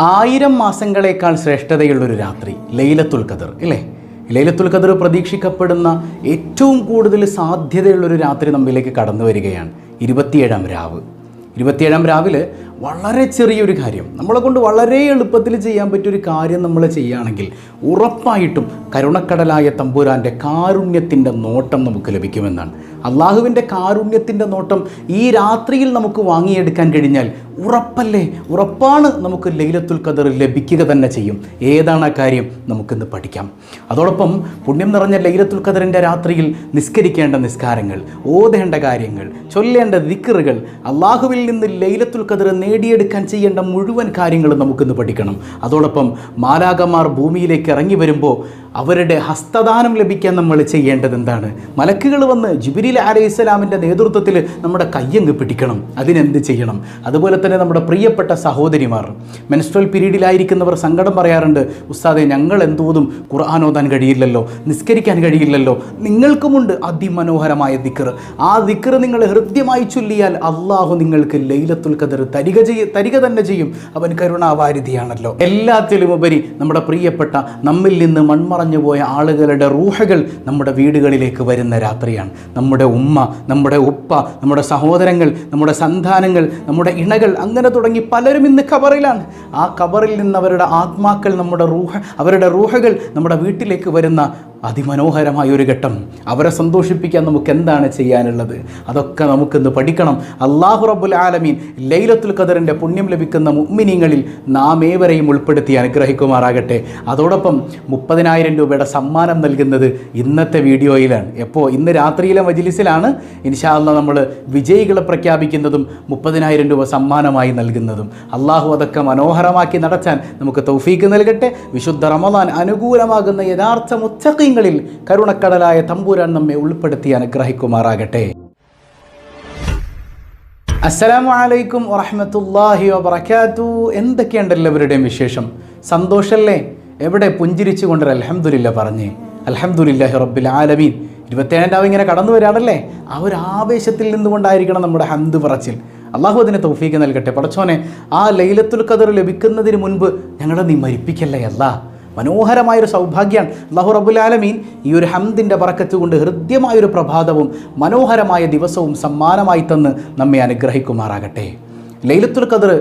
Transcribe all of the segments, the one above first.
ആയിരം മാസങ്ങളേക്കാൾ ശ്രേഷ്ഠതയുള്ളൊരു രാത്രി ലൈലത്തുൽ ഖദർ ഇല്ലേ? ലൈലത്തുൽ ഖദർ പ്രതീക്ഷിക്കപ്പെടുന്ന ഏറ്റവും കൂടുതൽ സാധ്യതയുള്ളൊരു രാത്രി നമ്മിലേക്ക് കടന്നു വരികയാണ്. ഇരുപത്തിയേഴാം രാവ്. ഇരുപത്തിയേഴാം രാവിലെ വളരെ ചെറിയൊരു കാര്യം. നമ്മളെ കൊണ്ട് വളരെ എളുപ്പത്തിൽ ചെയ്യാൻ പറ്റിയൊരു കാര്യം നമ്മൾ ചെയ്യുകയാണെങ്കിൽ ഉറപ്പായിട്ടും കരുണക്കടലായ തമ്പുരാന്റെ കാരുണ്യത്തിന്റെ നോട്ടം നമുക്ക് ലഭിക്കുമെന്നാണ്. അള്ളാഹുവിന്റെ കാരുണ്യത്തിന്റെ നോട്ടം ഈ രാത്രിയിൽ നമുക്ക് വാങ്ങിയെടുക്കാൻ കഴിഞ്ഞാൽ ഉറപ്പല്ലേ? ഉറപ്പാണ് നമുക്ക് ലൈലത്തുൽ ഖദർ ലഭിക്കുക തന്നെ ചെയ്യും. ഏതാണ് ആ കാര്യം? നമുക്കിന്ന് പഠിക്കാം. അതോടൊപ്പം പുണ്യം നിറഞ്ഞ ലൈലത്തുൽ ഖദറിന്റെ രാത്രിയിൽ നിസ്കരിക്കേണ്ട നിസ്കാരങ്ങൾ ഓതേണ്ട കാര്യങ്ങൾ ചൊല്ലേണ്ട ദിക്കറുകൾ അള്ളാഹുവിൽ നിന്ന് ലൈലത്തുൽ ഖദർ നേടിയെടുക്കാൻ ചെയ്യേണ്ട മുഴുവൻ കാര്യങ്ങളും നമുക്കിന്ന് പഠിക്കണം. അതോടൊപ്പം മാലാകമാർ ഭൂമിയിലേക്ക് ഇറങ്ങി വരുമ്പോൾ അവരുടെ ഹസ്തദാനം ലഭിക്കാൻ നമ്മൾ ചെയ്യേണ്ടത് എന്താണ്? മലക്കുകൾ വന്ന് ജുബിരിൽ അലൈഹി ഇസ്ലാമിന്റെ നേതൃത്വത്തിൽ നമ്മുടെ കയ്യങ്ങ് പിടിക്കണം. അതിനെന്ത് ചെയ്യണം? അതുപോലെ തന്നെ നമ്മുടെ പ്രിയപ്പെട്ട സഹോദരിമാർ. മെൻസ്ട്രൽ പീരീഡിലായിരിക്കുന്നവർ സങ്കടം പറയാറുണ്ട് ഉസ്താദെ ഞങ്ങൾ എന്തോതും ഖുർആൻ ഓതാൻ കഴിയില്ലല്ലോ നിസ്കരിക്കാൻ കഴിയില്ലല്ലോ. നിങ്ങൾക്കുമുണ്ട് അതിമനോഹരമായ ദിക്കർ ആ ദിക്കർ നിങ്ങൾ ഹൃദ്യമായി ചൊല്ലിയാൽ അള്ളാഹു നിങ്ങൾക്ക് ലൈലത്തുൽ കദർ തരിക ചെയ്യ തരിക തന്നെ ചെയ്യും. അവൻ കരുണാവാരിധിയാണല്ലോ. എല്ലാത്തിലും ഉപരി നമ്മുടെ പ്രിയപ്പെട്ട നമ്മിൽ നിന്ന് മൺമറഞ്ഞു പോയ ആളുകളുടെ റൂഹകൾ നമ്മുടെ വീടുകളിലേക്ക് വരുന്ന രാത്രിയാണ്. നമ്മുടെ ഉമ്മ നമ്മുടെ ഉപ്പ നമ്മുടെ സഹോദരങ്ങൾ നമ്മുടെ സന്താനങ്ങൾ നമ്മുടെ ഇണകൾ അങ്ങനെ തുടങ്ങി പലരും ഇന്ന് ഖബറിലാണ്. ആ ഖബറിൽ നിന്ന് അവരുടെ ആത്മാക്കൾ നമ്മുടെ റൂഹ അവരുടെ റൂഹകൾ നമ്മുടെ വീട്ടിലേക്ക് വരുന്ന അതിമനോഹരമായ ഒരു ഘട്ടം. അവരെ സന്തോഷിപ്പിക്കാൻ നമുക്ക് എന്താണ് ചെയ്യാനുള്ളത്? അതൊക്കെ നമുക്കിന്ന് പഠിക്കണം. അള്ളാഹു റബ്ബുൽ ആലമീൻ ലൈലത്തുൽ ഖദറിന്റെ പുണ്യം ലഭിക്കുന്ന മുഅ്മിനീങ്ങളിൽ നാം ഏവരെയും ഉൾപ്പെടുത്തി അനുഗ്രഹിക്കുമാറാകട്ടെ. അതോടൊപ്പം മുപ്പതിനായിരം രൂപയുടെ സമ്മാനം നൽകുന്നത് ഇന്നത്തെ വീഡിയോയിലാണ്. എപ്പോൾ ഇന്ന് രാത്രിയിലെ മജിലിസിലാണ്. ഇൻഷാല്ല നമ്മൾ വിജയികളെ പ്രഖ്യാപിക്കുന്നതും മുപ്പതിനായിരം രൂപ സമ്മാനമായി നൽകുന്നതും. അള്ളാഹു അതൊക്കെ മനോഹരമാക്കി നടത്താൻ നമുക്ക് തൗഫീക്ക് നൽകട്ടെ. വിശുദ്ധ റമദാൻ അനുകൂലമാകുന്ന യഥാർത്ഥ മുത്തക്കീങ്ങളിൽ കരുണക്കടലായ തമ്പൂരാൻ നമ്മെ ഉൾപ്പെടുത്തി അനുഗ്രഹിക്കുമാറാകട്ടെ. അസ്സലാമു അലൈക്കും വറഹ്മത്തുള്ളാഹി വബറകാതു എന്തൊക്കെയുണ്ട് എല്ലാവരുടെയും വിശേഷം? സന്തോഷമല്ലേ എവിടെ പുഞ്ചിരിച്ചു കൊണ്ട് അലഹമുല്ല പറഞ്ഞേ. അൽഹംദുലില്ലാഹി റബ്ബിൽ ആലമീൻ. ഇരുപത്തേഴാം ഇങ്ങനെ കടന്നു വരാണല്ലേ? ആ ഒരു ആവേശത്തിൽ നിന്നുകൊണ്ടായിരിക്കണം നമ്മുടെ ഹന്ത് പറച്ചിൽ അള്ളാഹു അതിനെ തൗഫീക്ക് നൽകട്ടെ. പടച്ചോനെ ആ ലൈലത്തുൽ ഖദർ ലഭിക്കുന്നതിന് മുൻപ് ഞങ്ങളെ നീ മരിപ്പിക്കല്ലേ അല്ലാ മനോഹരമായൊരു സൗഭാഗ്യമാണ് അള്ളാഹു റബുലാലമീൻ ഈ ഒരു ഹംദിന്റെ പറക്കത്ത് കൊണ്ട് ഹൃദ്യമായൊരു പ്രഭാതവും മനോഹരമായ ദിവസവും സമ്മാനമായി തന്ന് നമ്മെ അനുഗ്രഹിക്കുമാറാകട്ടെ. ലൈലത്തുൽ ഖദർ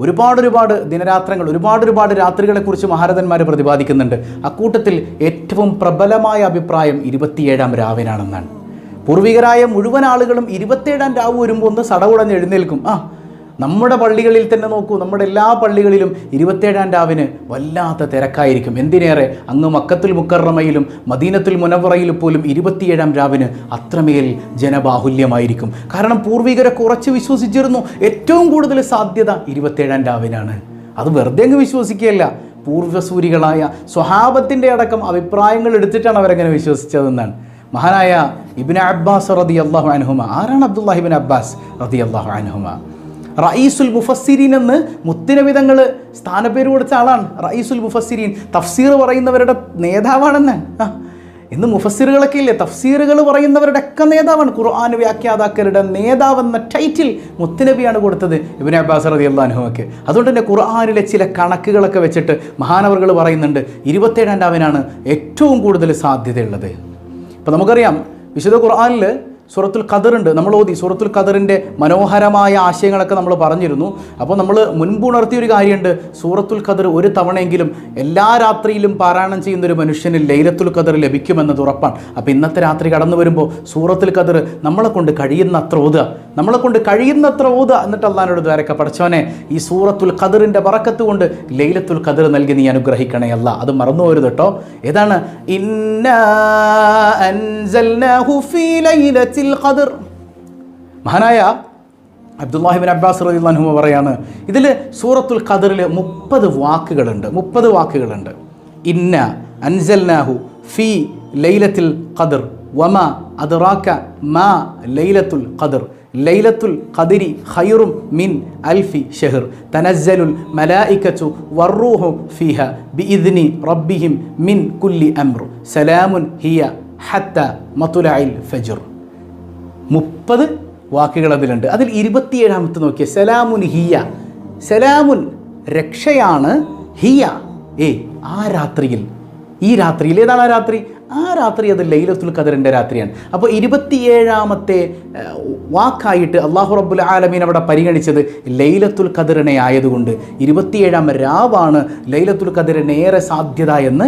ഒരുപാട് ഒരുപാട് ദിനരാത്രങ്ങൾ ഒരുപാട് ഒരുപാട് രാത്രികളെക്കുറിച്ച് മഹാരഥന്മാർ പ്രതിപാദിക്കുന്നുണ്ട്. അക്കൂട്ടത്തിൽ ഏറ്റവും പ്രബലമായ അഭിപ്രായം ഇരുപത്തിയേഴാം രാവിനാണെന്നാണ്. പൂർവികരായ മുഴുവൻ ആളുകളും ഇരുപത്തേഴാം രാവ് വരുമ്പോൾ ഒന്ന് സടകുടഞ്ഞ് എഴുന്നേൽക്കും. ആ നമ്മുടെ പള്ളികളിൽ തന്നെ നോക്കൂ. നമ്മുടെ എല്ലാ പള്ളികളിലും ഇരുപത്തേഴാം രാവിന് വല്ലാത്ത തിരക്കായിരിക്കും. എന്തിനേറെ? അങ്ങ് മക്കത്തുൽ മുക്കറമയിലും മദീനത്തുൽ മുനവറയിലും പോലും ഇരുപത്തിയേഴാം രാവിന് അത്രമേൽ ജനബാഹുല്യമായിരിക്കും. കാരണം പൂർവികരെ കുറച്ച് വിശ്വസിച്ചിരുന്നു. ഏറ്റവും കൂടുതൽ സാധ്യത ഇരുപത്തേഴാം രാവിനാണ്. അത് വെറുതെ അങ്ങ് വിശ്വസിക്കുകയല്ല. പൂർവസൂരികളായ സ്വഹാബത്തിന്റെ അടക്കം അഭിപ്രായങ്ങൾ എടുത്തിട്ടാണ് അവരങ്ങനെ വിശ്വസിച്ചതെന്നാണ്. മഹാനായ ഇബിൻ അബ്ബാസ് റതി അള്ളാഹു അനഹുമ ആരാണ് അബ്ദുല്ലാഹിബിൻ അബ്ബാസ് റതി അള്ളാഹു അനഹുമ റയീസുൽ മുഫസ്സിരീൻ എന്ന് മുത്തിനവിധങ്ങൾ സ്ഥാനപ്പേര് കൊടുത്ത ആളാണ്. റയീസുൽ മുഫസ്സിരീൻ. തഫ്സീർ പറയുന്നവരുടെ നേതാവാണെന്ന്. ഇന്ന് മുഫസ്സിറുകളൊക്കെ ഇല്ലേ? തഫ്സീറുകൾ പറയുന്നവരുടെ ഒക്കെ നേതാവാണ്. ഖുർആൻ വ്യാഖ്യാതാക്കളുടെ നേതാവെന്ന ടൈറ്റിൽ മുത്തനബിയാണ് കൊടുത്തത്. ഇബിൻ അബ്ബാസ് റതി അള്ളാഹുമൊക്കെ അതുകൊണ്ട് തന്നെ ഖുർആാനിലെ ചില കണക്കുകളൊക്കെ വെച്ചിട്ട് മഹാനവറുകൾ പറയുന്നുണ്ട് ഇരുപത്തേഴാം രാവിനാണ് ഏറ്റവും കൂടുതൽ സാധ്യതയുള്ളത്. ഇപ്പോൾ നമുക്കറിയാം വിശുദ്ധ ഖുർആാനിൽ സൂറത്തുൽ ഖദറുണ്ട്. നമ്മൾ ഓതി. സൂറത്തുൽ ഖദറിന്റെ മനോഹരമായ ആശയങ്ങളൊക്കെ നമ്മൾ പറഞ്ഞിരുന്നു. അപ്പോൾ നമ്മൾ മുൻപുണർത്തിയ ഒരു കാര്യമുണ്ട്. സൂറത്തുൽ ഖദർ ഒരു തവണയെങ്കിലും എല്ലാ രാത്രിയിലും പാരായണം ചെയ്യുന്ന ഒരു മനുഷ്യന് ലൈലത്തുൽ ഖദർ ലഭിക്കുമെന്നത് ഉറപ്പാണ്. അപ്പോൾ ഇന്നത്തെ രാത്രി കടന്നു വരുമ്പോൾ സൂറത്തുൽ ഖദർ നമ്മളെ കൊണ്ട് കഴിയുന്നത്ര ഓതുക. നമ്മളെ കൊണ്ട് കഴിയുന്നത്ര ഓതുക എന്നിട്ട് അള്ളഹാനോട് ദ്വാരക്ക പഠിച്ചവനെ ഈ സൂറത്തുൽ ഖദറിന്റെ ബറക്കത്ത് കൊണ്ട് ലൈലത്തുൽ ഖദർ നൽകി നീ അനുഗ്രഹിക്കണേ അല്ല അത് മറന്നു പോരുത് കേട്ടോ. ഏതാണ്? ഇന്നാ അൻസൽനാഹു ഫീ ലൈലത്തിൽ ഖദർ മഹാനായ അബ്ദുല്ലാഹിബിൻ അബ്ബാസ് റദിള്ളാഹു പറയാണ് ഇതിൽ സൂറത്തുൽ ഖദറിൽ മുപ്പത് വാക്കുകളുണ്ട് മുപ്പത് വാക്കുകളുണ്ട്. ഇന്ന അൻസൽനാഹു ഫി ലൈലത്തിൽ ഖദർ വമ അദ്റാക്ക മാ ലൈലത്തുൽ ഖദർ. ലൈലത്തുൽ ഖദിരി ഖൈറും മിൻ അൽഫി ഷെഹർ. തനസ്സലുൽ മലായിക്കച്ചു വർറൂഹു ഫിഹ ബിഇദ്നി റബ്ബിഹിം മിൻ കുല്ലി അംറു. സലാമുൻ ഹിയ ഹത്ത മത്തുലഇൽ ഫജ്ർ. മുപ്പത് വാക്കുകൾ അതിലുണ്ട്. അതിൽ ഇരുപത്തിയേഴാമത്തെ നോക്കിയ. സലാമുൻ ഹിയ. സലാമുൻ രക്ഷയാണ് ഹിയ. ഏ ആ രാത്രിയിൽ. ഈ രാത്രിയിൽ ഏതാണ് ആ രാത്രി? ആ രാത്രി അത് ലൈലത്തുൽ ഖദറിന്റെ രാത്രിയാണ്. അപ്പോൾ ഇരുപത്തിയേഴാമത്തെ വാക്കായിട്ട് അള്ളാഹു റബ്ബുൽ ആലമീൻ അവിടെ പരിഗണിച്ചത് ലൈലത്തുൽ ഖദറിനെ ആയതുകൊണ്ട്. ഇരുപത്തിയേഴാം രാവാണ് ലൈലത്തുൽ ഖദറിന് സാധ്യത എന്ന്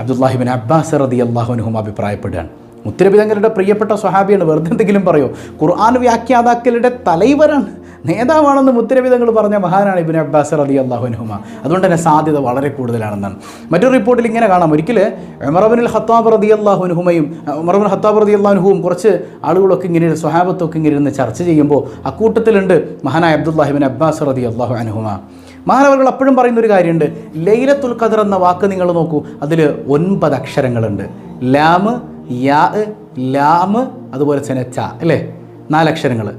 അബ്ദുല്ലാഹിബിൻ അബ്ബാസ് റതി അള്ളാഹുനുഹും അഭിപ്രായപ്പെടുകയാണ്. മുത്തരബിതങ്ങളുടെ പ്രിയപ്പെട്ട സ്വഹാബിയാണ്. വെറുതെ എന്തെങ്കിലും പറയോ? ഖുർആൻ വ്യാഖ്യാതാക്കളുടെ തലൈവരാണ്. നേതാവാണെന്ന് മുത്തരവിധങ്ങൾ പറഞ്ഞ മഹാനാണ് ഇബിൻ അബ്ബാസ് അലി അള്ളാഹുനുഹുമ അതുകൊണ്ട് തന്നെ സാധ്യത വളരെ കൂടുതലാണെന്നാണ്. മറ്റൊരു റിപ്പോർട്ടിൽ ഇങ്ങനെ കാണാം. ഒരിക്കൽ എമറബിനിൽ ഹത്താബ് റതി അള്ളാഹുനുഹുമയും ഉമറബിൻ ഹത്താബ് റതി അള്ളാഹുനുഹുവും കുറച്ച് ആളുകളൊക്കെ ഇങ്ങനെ സ്വഹാബത്തൊക്കെ ഇങ്ങനെ ഇരുന്ന് ചർച്ച ചെയ്യുമ്പോൾ അക്കൂട്ടത്തിലുണ്ട് മഹാനായ അബ്ദുല്ലാഹിബിൻ അബ്ബാസ് റതി അള്ളാഹു അനുഹുമ മഹാനവറുകൾ അപ്പോഴും പറയുന്ന ഒരു കാര്യമുണ്ട്. ലൈലത്തുൽ ഖദർ എന്ന വാക്ക് നിങ്ങൾ നോക്കൂ. അതിൽ ഒൻപത് അക്ഷരങ്ങളുണ്ട്. ലാമ് യാ ലാമ് അതുപോലെ തന്നെ ച അല്ലേ? നാലക്ഷരങ്ങൾ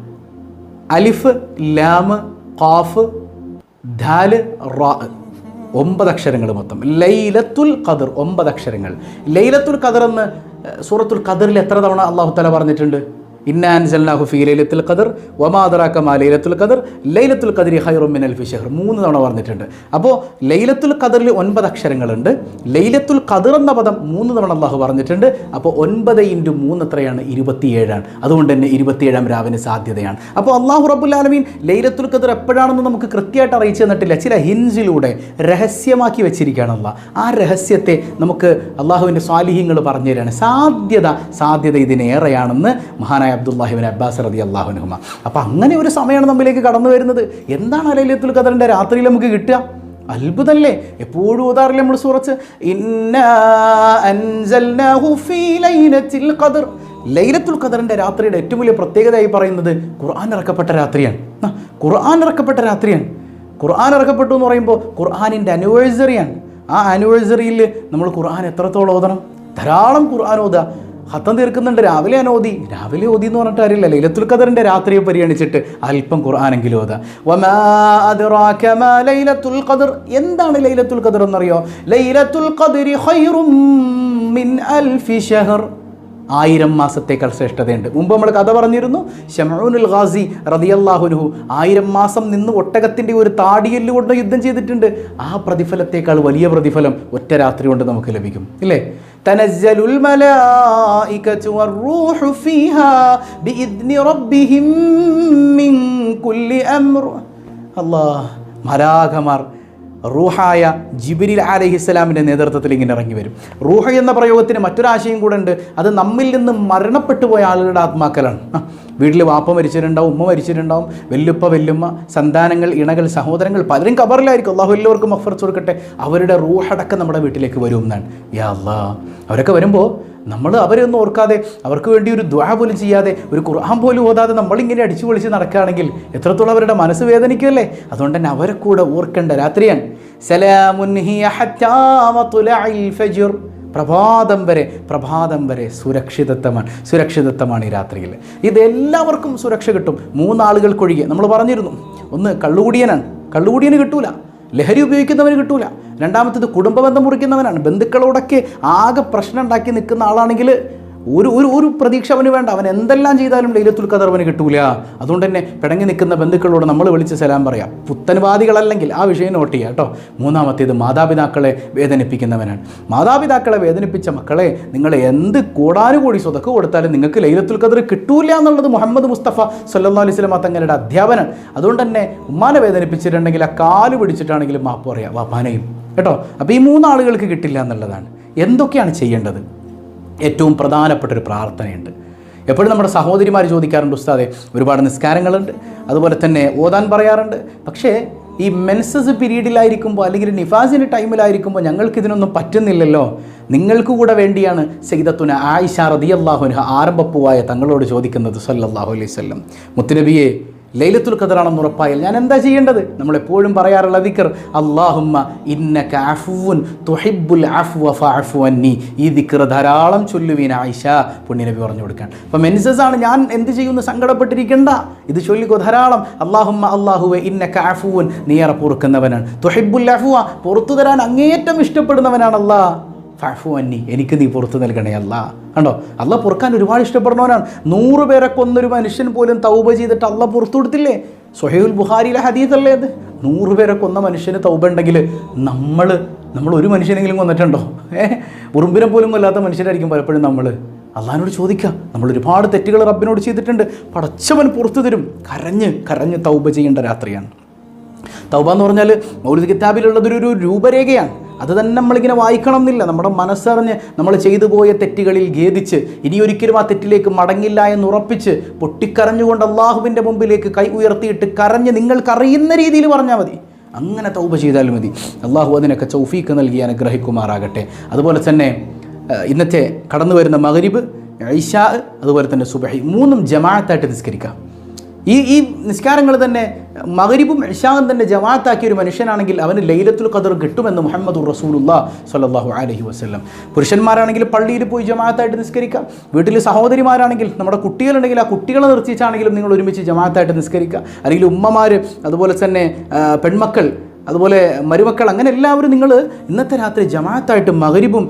അലിഫ് ലാമ് ഖാഫ് ധാൽ റാ ഒമ്പത് അക്ഷരങ്ങൾ മൊത്തം. ലൈലത്തുൽ ഖദർ ഒമ്പത് അക്ഷരങ്ങൾ. ലൈലത്തുൽ ഖദർ എന്ന് സൂറത്തുൽ ഖദറിൽ എത്ര തവണ അള്ളാഹു തല പറഞ്ഞിട്ടുണ്ട്? ഇന്നാൻ ജല്ലാഹു ഫി ലൈലത്തുൽ ഖദർ വമാദറാക്ക മാ ലൈലത്തുൽ ഖദർ ലൈലത്തുൽ ഖദരി ഖൈറും മിനൽ ഫി ഷഹർ മൂന്ന് തവണ പറഞ്ഞിട്ടുണ്ട്. അപ്പോൾ ലൈലത്തുൽ ഖദറിൽ ഒൻപത് അക്ഷരങ്ങളുണ്ട്. ലൈലത്തുൽ ഖദർ എന്ന പദം മൂന്ന് തവണ അള്ളാഹു പറഞ്ഞിട്ടുണ്ട്. അപ്പോൾ ഒൻപത് ഇന്റു മൂന്ന് എത്രയാണ്? ഇരുപത്തിയേഴാണ്. അതുകൊണ്ട് തന്നെ ഇരുപത്തിയേഴാം രാവിന് സാധ്യതയാണ്. അപ്പോൾ അള്ളാഹു റബുല്ലാലമീൻ ലൈലത്തുൽ ഖദർ എപ്പോഴാണെന്ന് നമുക്ക് കൃത്യമായിട്ട് അറിയിച്ചു തന്നിട്ടില്ല. ചില ഹിൻസിലൂടെ രഹസ്യമാക്കി വെച്ചിരിക്കുകയാണ് അള്ളാഹ്. ആ രഹസ്യത്തെ നമുക്ക് അള്ളാഹുവിന്റെ സ്വാലിഹ്യങ്ങൾ പറഞ്ഞു തരികയാണ് സാധ്യത സാധ്യത ഇതിനേറെയാണെന്ന് മഹാനായ അബ്ദുല്ലാഹിബിൻ അബ്ബാസ് റതി അള്ളാഹുനുഹുമ അപ്പോൾ അങ്ങനെ ഒരു സമയമാണ് നമ്മിലേക്ക് കടന്നു വരുന്നത്. എന്താണ് ലൈലത്തുൽ ഖദറിന്റെ രാത്രിയിൽ നമുക്ക് കിട്ടുക? അത്ഭുതല്ലേ എപ്പോഴും ഓതാറില്ല നമ്മൾ സൂറച്ച് ഖദർ. ലൈലത്തുൽ ഖദറിന്റെ രാത്രിയുടെ ഏറ്റവും വലിയ പ്രത്യേകതയായി പറയുന്നത് ഖുർആൻ ഇറക്കപ്പെട്ട രാത്രിയാണ്. ഖുർആൻ ഇറക്കപ്പെട്ട രാത്രിയാണ്. ഖുർആൻ ഇറക്കപ്പെട്ടു എന്ന് പറയുമ്പോൾ ഖുർആാനിന്റെ അനിവേഴ്സറിയാണ് ആ ആനിവേഴ്സറിയിൽ നമ്മൾ ഖുർആൻ എത്രത്തോളം ഓതണം? ധാരാളം ഖുർആൻ ഓതുക. ഹത്തം തീർക്കുന്നുണ്ട്. രാവിലെ ഓതി രാവിലെ ഓതി എന്ന് പറഞ്ഞിട്ട് അറിയില്ല ലൈലത്തുൽ ഖദറിന്റെ രാത്രിയെ പരിഗണിച്ചിട്ട് അല്പം കുറാനെങ്കിലും ഓതാ. ലൈലത്തുൽ ഖദർ. എന്താണ് ലൈലത്തുൽ ഖദർ എന്നറിയോ? ലൈലത്തുൽ ഖദരി മിൻ അൽഫി ഷഹർ ആയിരം മാസത്തേക്കാൾ ശ്രേഷ്ഠതയുണ്ട്. മുമ്പ് നമ്മൾ കഥ പറഞ്ഞിരുന്നു ഷമൂനുൽ ഖാസി റതിയല്ലാഹുനുഹു ആയിരം മാസം നിന്ന് ഒട്ടകത്തിന്റെ ഒരു താടിയെല്ല് കൊണ്ട് യുദ്ധം ചെയ്തിട്ടുണ്ട്. ആ പ്രതിഫലത്തേക്കാൾ വലിയ പ്രതിഫലം ഒറ്റ രാത്രി കൊണ്ട് നമുക്ക് ലഭിക്കും. ഇല്ലേ? തനസ്സലുൽ മലായികതു വറൂഹു ഫീഹാ ബിഇദ്നി റബ്ബിഹിം മിൻ കുല്ലി അംർ അല്ലാഹ് മലാഖമാർ റൂഹായ ജിബിരിൽ അലഹിസ്സലാമിന്റെ നേതൃത്വത്തിൽ ഇങ്ങനെ ഇറങ്ങി വരും. റൂഹ എന്ന പ്രയോഗത്തിന് മറ്റൊരാശയം കൂടെ ഉണ്ട്. അത് നമ്മിൽ നിന്ന് മരണപ്പെട്ടു പോയ ആളുകളുടെ ആത്മാക്കളാണ്. ആ, വീട്ടിൽ വാപ്പ മരിച്ചിട്ടുണ്ടാവും ഉമ്മ മരിച്ചിട്ടുണ്ടാവും വെല്ലുപ്പ വെല്ലുമ്മ സന്താനങ്ങൾ ഇണകൾ സഹോദരങ്ങൾ പലരും കബറിലായിരിക്കും അള്ളാഹു എല്ലാവർക്കും അഫർച്ച് കൊടുക്കട്ടെ. അവരുടെ റൂഹടക്കം നമ്മുടെ വീട്ടിലേക്ക് വരും എന്നാണ്. യാ അവരൊക്കെ വരുമ്പോൾ നമ്മൾ അവരൊന്നും ഓർക്കാതെ അവർക്ക് വേണ്ടി ഒരു ദ്വാ പോലും ചെയ്യാതെ ഒരു ഖുർആൻ പോലും ഓതാതെ നമ്മളിങ്ങനെ അടിച്ചു പൊളിച്ച് നടക്കുകയാണെങ്കിൽ എത്രത്തോളം അവരുടെ മനസ്സ് വേദനിക്കുമല്ലേ അതുകൊണ്ട് തന്നെ അവരെ കൂടെ ഓർക്കേണ്ട രാത്രിയാണ്. സലാമുൻ ഹത്താമ ഫജ്ർ. പ്രഭാതം വരെ പ്രഭാതം വരെ സുരക്ഷിതത്വമാണ് സുരക്ഷിതത്വമാണ് ഈ രാത്രിയിൽ. ഇതെല്ലാവർക്കും സുരക്ഷ കിട്ടും. മൂന്നാളുകൾക്കൊഴികെ. നമ്മൾ പറഞ്ഞിരുന്നു ഒന്ന് കള്ളുകൂടിയനാണ്. കള്ളുകൂടിയന് കിട്ടൂല. ലഹരി ഉപയോഗിക്കുന്നവന് കിട്ടൂല. രണ്ടാമത്തേത് കുടുംബബന്ധം മുറിക്കുന്നവനാണ്. ബന്ധുക്കളോടൊക്കെ ആകെ പ്രശ്നം ഉണ്ടാക്കി നിൽക്കുന്ന ആളാണെങ്കിൽ ഒരു ഒരു ഒരു പ്രതീക്ഷ അവന് വേണ്ട. അവൻ എന്തെല്ലാം ചെയ്താലും ലൈലത്തുൽ ഖദർ അവന് കിട്ടൂല. അതുകൊണ്ട് തന്നെ പിടങ്ങി നിൽക്കുന്ന ബന്ധുക്കളോട് നമ്മൾ വിളിച്ച് സലാം പറയാം. പുത്തൻവാദികളല്ലെങ്കിൽ ആ വിഷയം നോട്ട് ചെയ്യുക കേട്ടോ. മൂന്നാമത്തേത് മാതാപിതാക്കളെ വേദനിപ്പിക്കുന്നവനാണ്. മാതാപിതാക്കളെ വേദനിപ്പിച്ച മക്കളെ നിങ്ങൾ എന്ത് കൂടാനുകൂടി സ്വതക്ക് കൊടുത്താലും നിങ്ങൾക്ക് ലൈലത്തുൽ ഖദർ കിട്ടൂല എന്നുള്ളത് മുഹമ്മദ് മുസ്തഫ സല്ലാ അലൈഹി സ്വലമ തങ്ങളുടെ അധ്യാപനം അതുകൊണ്ട് തന്നെ ഉമ്മാനെ വേദനിപ്പിച്ചിട്ടുണ്ടെങ്കിൽ ആ കാൽ പിടിച്ചിട്ടാണെങ്കിലും മാപ്പ് പറയാം. വാപ്പാനെയും. കേട്ടോ. അപ്പോൾ ഈ മൂന്നാളുകൾക്ക് കിട്ടില്ല എന്നുള്ളതാണ്. എന്തൊക്കെയാണ് ചെയ്യേണ്ടത്? ഏറ്റവും പ്രധാനപ്പെട്ട ഒരു പ്രാർത്ഥനയുണ്ട്. എപ്പോഴും നമ്മുടെ സഹോദരിമാർ ചോദിക്കാറുണ്ട് ഉസ്താദെ ഒരുപാട് നിസ്കാരങ്ങളുണ്ട്. അതുപോലെ തന്നെ ഓതാൻ പറയാറുണ്ട്. പക്ഷേ ഈ മെൻസസ് പീരീഡിലായിരിക്കുമ്പോൾ അല്ലെങ്കിൽ നിഫാസിന്റെ ടൈമിലായിരിക്കുമ്പോൾ ഞങ്ങൾക്ക് ഇതിനൊന്നും പറ്റുന്നില്ലല്ലോ. നിങ്ങൾക്ക് കൂടെ വേണ്ടിയാണ് സഹിതത്തുന ആയിഷ റതിയല്ലാഹുന ആരംഭപ്പുവായ തങ്ങളോട് ചോദിക്കുന്നത് സല്ലാഹു അലൈഹി വസല്ലം. മുത്തുനബിയെ ലൈലത്തുൽ ഖദറാണെന്ന് ഉറപ്പായാൽ ഞാൻ എന്താ ചെയ്യേണ്ടത്? നമ്മൾ എപ്പോഴും പറയാറുള്ള ദിക്കർ അള്ളാഹുമ്മ ഇന്നക അഫ്വുൻ തുഹിബുൽ അഫ്വ അന്നി. ഈ ദിക്കർ ധാരാളം ചൊല്ലുവീൻ ആയിഷ പുണ്യനബി പറഞ്ഞു കൊടുക്കാൻ. അപ്പം മെൻസസ് ആണ് ഞാൻ എന്ത് ചെയ്യുന്നു സങ്കടപ്പെട്ടിരിക്കണ്ട. ഇത് ചൊല്ലിക്കോ ധാരാളം. അള്ളാഹുമ്മ അള്ളാഹുവെ ഇന്നക അഫ്വുൻ നീയറ പൊറുക്കുന്നവനാണ്. തുഹിബുൽ അഫ്വ. പുറത്തു തരാൻ അങ്ങേയറ്റം ഇഷ്ടപ്പെടുന്നവനാണ് അല്ലാ ഫഅഫു അന്നി. എനിക്ക് നീ പുറത്തു നൽകണേ അല്ലാ കണ്ടോ? അല്ല പൊറുക്കാൻ ഒരുപാട് ഇഷ്ടപ്പെടുന്നവനാണ്. നൂറ് പേരെ കൊന്നൊരു മനുഷ്യൻ പോലും തൗബ ചെയ്തിട്ട് അല്ല പുറത്തു കൊടുത്തില്ലേ? സൊഹൈൽ ബുഹാരിയിലെ ഹദീസല്ലേ അത്? നൂറ് പേരെ കൊന്ന മനുഷ്യന് തൗബ ഉണ്ടെങ്കിൽ നമ്മൾ നമ്മൾ ഒരു മനുഷ്യനെങ്കിലും കൊന്നിട്ടുണ്ടോ? ഏഹ് ഉറുമ്പിനെ പോലും കൊല്ലാത്ത മനുഷ്യരായിരിക്കും പലപ്പോഴും നമ്മൾ അള്ളഹാനോട് ചോദിക്കുക. നമ്മൾ ഒരുപാട് തെറ്റുകൾ റബ്ബിനോട് ചെയ്തിട്ടുണ്ട്. പടച്ചവൻ പുറത്തു തരും. കരഞ്ഞ് കരഞ്ഞ് തൗബ ചെയ്യേണ്ട രാത്രിയാണ്. തൗബ എന്ന് പറഞ്ഞാൽ മൗലിക കിതാബിലുള്ളതൊരു രൂപരേഖയാണ്. അത് തന്നെ നമ്മളിങ്ങനെ വായിക്കണം എന്നില്ല നമ്മുടെ മനസ്സറിഞ്ഞ് നമ്മൾ ചെയ്തു പോയ തെറ്റുകളിൽ ഖേദിച്ച് ഇനി ഒരിക്കലും ആ തെറ്റിലേക്ക് മടങ്ങില്ല എന്ന് ഉറപ്പിച്ച് പൊട്ടിക്കരഞ്ഞുകൊണ്ട് അള്ളാഹുവിന്റെ മുമ്പിലേക്ക് കൈ ഉയർത്തിയിട്ട് കരഞ്ഞ് നിങ്ങൾക്കറിയുന്ന രീതിയിൽ പറഞ്ഞാൽ മതി. അങ്ങനെ തൗപ ചെയ്താൽ മതി. അള്ളാഹു അതിനൊക്കെ ചൗഫീക്ക് നൽകി അനുഗ്രഹിക്കുമാറാകട്ടെ. അതുപോലെ തന്നെ ഇന്നത്തെ കടന്നു വരുന്ന മഗ്രിബ് ഐഷാ അതുപോലെ തന്നെ സുബഹി മൂന്നും ജമാഅത്തായിട്ട് നിസ്കരിക്കാം. ഈ ഈ നിസ്കാരങ്ങൾ തന്നെ മകരിബും ഇഷാവും തന്നെ ജമാഅത്താക്കിയ ഒരു മനുഷ്യനാണെങ്കിൽ അവന് ലൈലത്തുൽ ഖദർ കിട്ടുമെന്ന് മുഹമ്മദ് റസൂലുള്ള സല്ലാഹു അലഹി വസ്ലം പുരുഷന്മാരാണെങ്കിൽ പള്ളിയിൽ പോയി ജമാഅത്തായിട്ട് നിസ്കരിക്കാം. വീട്ടിൽ സഹോദരിമാരാണെങ്കിൽ നമ്മുടെ കുട്ടികളുണ്ടെങ്കിൽ ആ കുട്ടികളെ നിർത്തിച്ചാണെങ്കിലും നിങ്ങൾ ഒരുമിച്ച് ജമാഅത്തായിട്ട് നിസ്കരിക്കുക. അല്ലെങ്കിൽ ഉമ്മമാർ അതുപോലെ തന്നെ പെൺമക്കൾ അതുപോലെ മരുമക്കൾ അങ്ങനെ എല്ലാവരും നിങ്ങൾ ഇന്നത്തെ രാത്രി ജമാഅത്തായിട്ട് മകരിബും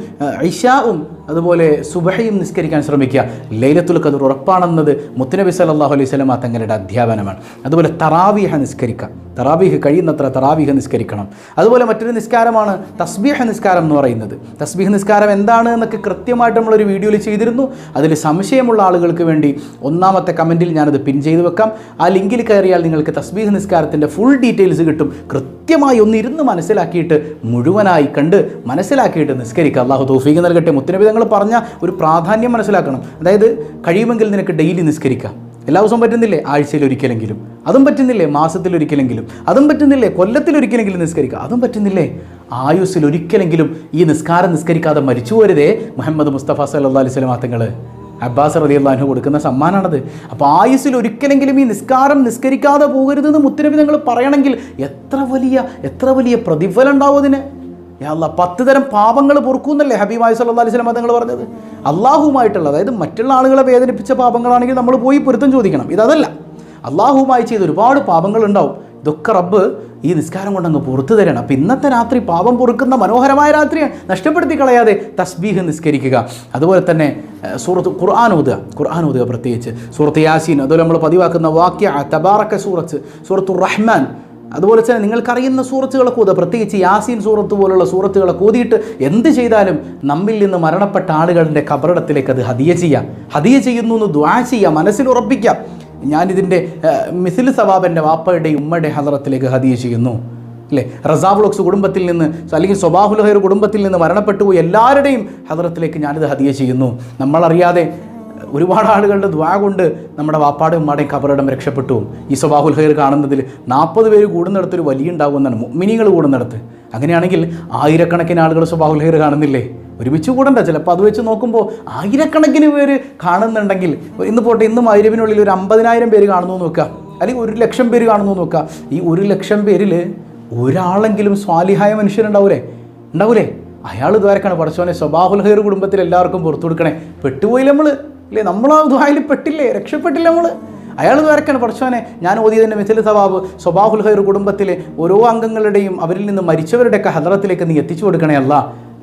ഐഷാവും അതുപോലെ സുബഹയും നിസ്കരിക്കാൻ ശ്രമിക്കുക. ലൈലത്തുൽ കദർ ഉറപ്പാണെന്നത് മുത്തനബി സല്ലല്ലാഹു അലൈഹി സ്വലമ തങ്ങളുടെ അധ്യാപനമാണ്. അതുപോലെ തറാവീഹ നിസ്കരിക്കുക. തറാവീഹ് കഴിയുന്നത്ര തറാവീഹ് നിസ്കരിക്കണം. അതുപോലെ മറ്റൊരു നിസ്കാരമാണ് തസ്ബീഹ നിസ്കാരം എന്ന് പറയുന്നത്. തസ്ബീഹ് നിസ്കാരം എന്താണ് എന്നൊക്കെ കൃത്യമായിട്ട് നമ്മളൊരു വീഡിയോയിൽ ചെയ്തിരുന്നു. അതിൽ സംശയമുള്ള ആളുകൾക്ക് വേണ്ടി ഒന്നാമത്തെ കമന്റിൽ ഞാനത് പിൻ ചെയ്ത് വെക്കാം. ആ ലിങ്കിൽ കയറിയാൽ നിങ്ങൾക്ക് തസ്ബീഹ് നിസ്കാരത്തിന്റെ ഫുൾ ഡീറ്റെയിൽസ് കിട്ടും. കൃത്യമായി ഒന്നിരുന്ന് മനസ്സിലാക്കിയിട്ട് മുഴുവനായി കണ്ട് മനസ്സിലാക്കിയിട്ട് നിസ്കരിക്കുക. അള്ളാഹു തൗഫീഖ് നൽകട്ടെ. മുത്തനബി തങ്ങൾ പറഞ്ഞ ഒരു പ്രാധാന്യം മനസ്സിലാക്കണം. അതായത് കഴിയുമെങ്കിൽ നിനക്ക് ഡെയിലി നിസ്കരിക്കാം. എല്ലാ ദിവസവും പറ്റുന്നില്ലേ? ആഴ്ചയിൽ ഒരിക്കലെങ്കിലും. അതും പറ്റുന്നില്ലേ? മാസത്തിൽ ഒരിക്കലെങ്കിലും. അതും പറ്റുന്നില്ലേ? കൊല്ലത്തിൽ ഒരിക്കലെങ്കിലും നിസ്കരിക്കുക അതും പറ്റുന്നില്ലേ? ആയുസ്സിൽ ഒരിക്കലെങ്കിലും ഈ നിസ്കാരം നിസ്കരിക്കാതെ മരിച്ചു പോരുതേ മുഹമ്മദ് മുസ്തഫ സല്ലാ അലൈഹി സ്വലം തങ്ങൾ അബ്ബാസ് റതി അള്ളാഹു കൊടുക്കുന്ന സമ്മാനമാണത് അപ്പോൾ ആയുസ്സിൽ ഒരിക്കലെങ്കിലും ഈ നിസ്കാരം നിസ്കരിക്കാതെ പോകരുതെന്ന് മുത്തരബി നിങ്ങൾ പറയണമെങ്കിൽ എത്ര വലിയ എത്ര വലിയ പ്രതിഫലം ഉണ്ടാവും അതിന്? അല്ലാ പത്ത് തരം പാപങ്ങൾ പൊറുക്കുന്നല്ലേ ഹബീബ് സല്ലാ അലൈഹി സ്വലം തങ്ങൾ പറഞ്ഞത്? അള്ളാഹുമായിട്ടുള്ള അതായത് മറ്റുള്ള ആളുകളെ വേദനിപ്പിച്ച പാപങ്ങളാണെങ്കിൽ നമ്മൾ പോയി പൊരുത്തം ചോദിക്കണം. ഇതല്ല അള്ളാഹുമായി ചെയ്ത ഒരുപാട് പാപങ്ങൾ ഉണ്ടാവും. ഇതൊക്കെ റബ്ബ് ഈ നിസ്കാരം കൊണ്ടങ്ങ് പുറത്തു തരണം. അപ്പം ഇന്നത്തെ രാത്രി പാപം പൊറുക്കുന്ന മനോഹരമായ രാത്രിയാണ്. നഷ്ടപ്പെടുത്തി കളയാതെ തസ്ബീഹ് നിസ്കരിക്കുക. അതുപോലെ തന്നെ സൂറത്ത് ഖുർആൻ ഓതുക. ഖുർആൻ ഓതുക പ്രത്യേകിച്ച്. സൂറത്ത് യാസീൻ അതുപോലെ നമ്മൾ പതിവാക്കുന്ന വാക്യ തബാറക്ക സൂറത്ത് സൂറത്തു റഹ്മാൻ അതുപോലെ തന്നെ നിങ്ങൾക്കറിയുന്ന സൂറത്തുകളൊക്കെ ഓതുക. പ്രത്യേകിച്ച് യാസീൻ സൂറത്ത് പോലുള്ള സൂറത്തുകളൊക്കെ ഓതിയിട്ട് എന്ത് ചെയ്താലും നമ്മിൽ നിന്ന് മരണപ്പെട്ട ആളുകളുടെ കബറിടത്തിലേക്ക് അത് ഹതിയ ചെയ്യാം. ഹതിയ ചെയ്യുന്നു എന്ന് ദ്വാ ചെയ്യാം. മനസ്സിൽ ഉറപ്പിക്കാം. ഞാനിതിന്റെ മിസിൽ സവാബന്റെ വാപ്പയുടെ ഉമ്മയുടെ ഹദറത്തിലേക്ക് ഹതിയ ചെയ്യുന്നു. അല്ലേ? റസാബ്ലോക്സ് കുടുംബത്തിൽ നിന്ന് അല്ലെങ്കിൽ സ്വബാഹുൽ ഹൈർ കുടുംബത്തിൽ നിന്ന് മരണപ്പെട്ടു പോയി എല്ലാവരുടെയും ഹദറത്തിലേക്ക് ഞാനിത് ഹതിയ ചെയ്യുന്നു. നമ്മളറിയാതെ ഒരുപാട് ആളുകളുടെ ദ്വാ കൊണ്ട് നമ്മുടെ വാപ്പാടും ഉമ്മാടെയും കബറിടം രക്ഷപ്പെട്ടു. ഈ സ്വബാഹുൽ ഹൈർ കാണുന്നതിൽ നാൽപ്പത് പേര് കൂടുന്നിടത്ത് ഒരു വലിയ ഉണ്ടാകുമെന്നാണ് മിനികൾ കൂടുന്നിടത്ത്. അങ്ങനെയാണെങ്കിൽ ആയിരക്കണക്കിന് ആളുകൾ സ്വബാഹുൽ ഹൈർ കാണുന്നില്ലേ? ഒരുമിച്ച് കൂടണ്ട ചിലപ്പോൾ അത് വെച്ച് നോക്കുമ്പോൾ ആയിരക്കണക്കിന് പേര് കാണുന്നുണ്ടെങ്കിൽ ഇന്ന് പോട്ടെ ഇന്നും അയിരവിനുള്ളിൽ ഒരു അമ്പതിനായിരം പേര് കാണുന്നു നോക്കുക അല്ലെങ്കിൽ ഒരു ലക്ഷം പേര് കാണുന്നു നോക്കുക ഈ ഒരു ലക്ഷം പേരിൽ ഒരാളെങ്കിലും സ്വാലിഹായ മനുഷ്യരുണ്ടാവൂലേ? ഉണ്ടാവൂലേ? അയാൾ ഇതുവരെക്കാണ് പഠിച്ചവനെ സ്വബാഹുൽ ഹൈർ കുടുംബത്തിൽ എല്ലാവർക്കും പുറത്തു കൊടുക്കണേ. പെട്ടുപോയി നമ്മൾ ഇല്ലേ നമ്മൾ ആ പെട്ടില്ലേ രക്ഷപ്പെട്ടില്ല നമ്മൾ അയാൾ വേറെക്കാണ് പഠിച്ചവനെ ഞാൻ ഓതിയതിന്റെ മിഥില സവാബ് സ്വബാഹുൽ ഹൈർ കുടുംബത്തിലെ ഓരോ അംഗങ്ങളുടെയും അവരിൽ നിന്ന് മരിച്ചവരുടെയൊക്കെ ഹദറത്തിലേക്ക് നീ എത്തിച്ചു കൊടുക്കണേ അല്ല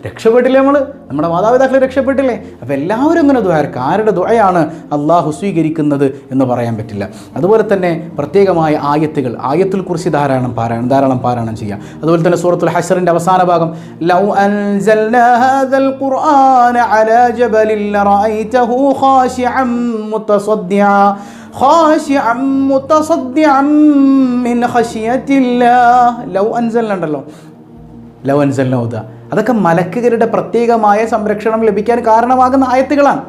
രക്ഷപ്പെട്ടില്ലേ നമ്മൾ നമ്മുടെ മാതാപിതാക്കൾ രക്ഷപ്പെട്ടില്ലേ? അപ്പോൾ എല്ലാവരും അങ്ങനെ ദ്വാരക്ക ആരുടെ ദ്വയാണ് അള്ളാഹു സ്വീകരിക്കുന്നത് എന്ന് പറയാൻ പറ്റില്ല. അതുപോലെ തന്നെ പ്രത്യേകമായ ആയത്തുകൾ. ആയത്തിൽ കുറിച്ച് ധാരാളം പാരായണം ധാരാളം പാരായണം ചെയ്യാം. അതുപോലെ തന്നെ സൂറത്തുൽ ഹസറിന്റെ അവസാന ഭാഗം ലൗ അൻസൽ ഖുർആന അലാ അതൊക്കെ മലക്കുകളുടെ പ്രത്യേകമായ സംരക്ഷണം ലഭിക്കാൻ കാരണമാകുന്ന ആയത്തുകളാണ്.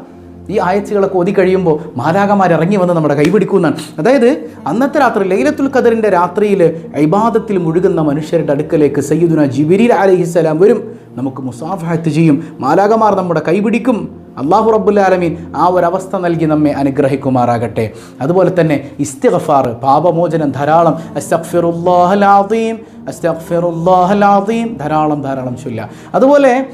ഈ ആയച്ചുകളൊക്കെ ഒതി കഴിയുമ്പോൾ മാതാകമാർ ഇറങ്ങി വന്ന് നമ്മുടെ കൈപിടിക്കുന്നതാണ് അതായത് അന്നത്തെ രാത്രി ലൈലത്തുൽ ഖദറിന്റെ രാത്രിയിൽ ഐബാദത്തിൽ മുഴുകുന്ന മനുഷ്യരുടെ അടുക്കലേക്ക് സയ്യിദുന ജിബിരി അലഹിസ്സലാം വരും. നമുക്ക് മുസാഫഹത്ത് ചെയ്യും. മാലാകമാർ നമ്മുടെ കൈപിടിക്കും. അള്ളാഹു റബ്ബുല്ലാലമീൻ ആ ഒരവസ്ഥ നൽകി നമ്മെ അനുഗ്രഹിക്കുമാറാകട്ടെ. അതുപോലെ തന്നെ ഇസ്തിഗഫാർ പാപമോചനം ധാരാളം. അസ്തഫിറുല്ലാഹലാദീം അസ്തഗ്ഫിറുല്ലാഹൽ ആദീം ധാരാളം ധാരാളം ചൊല്ല. അതുപോലെ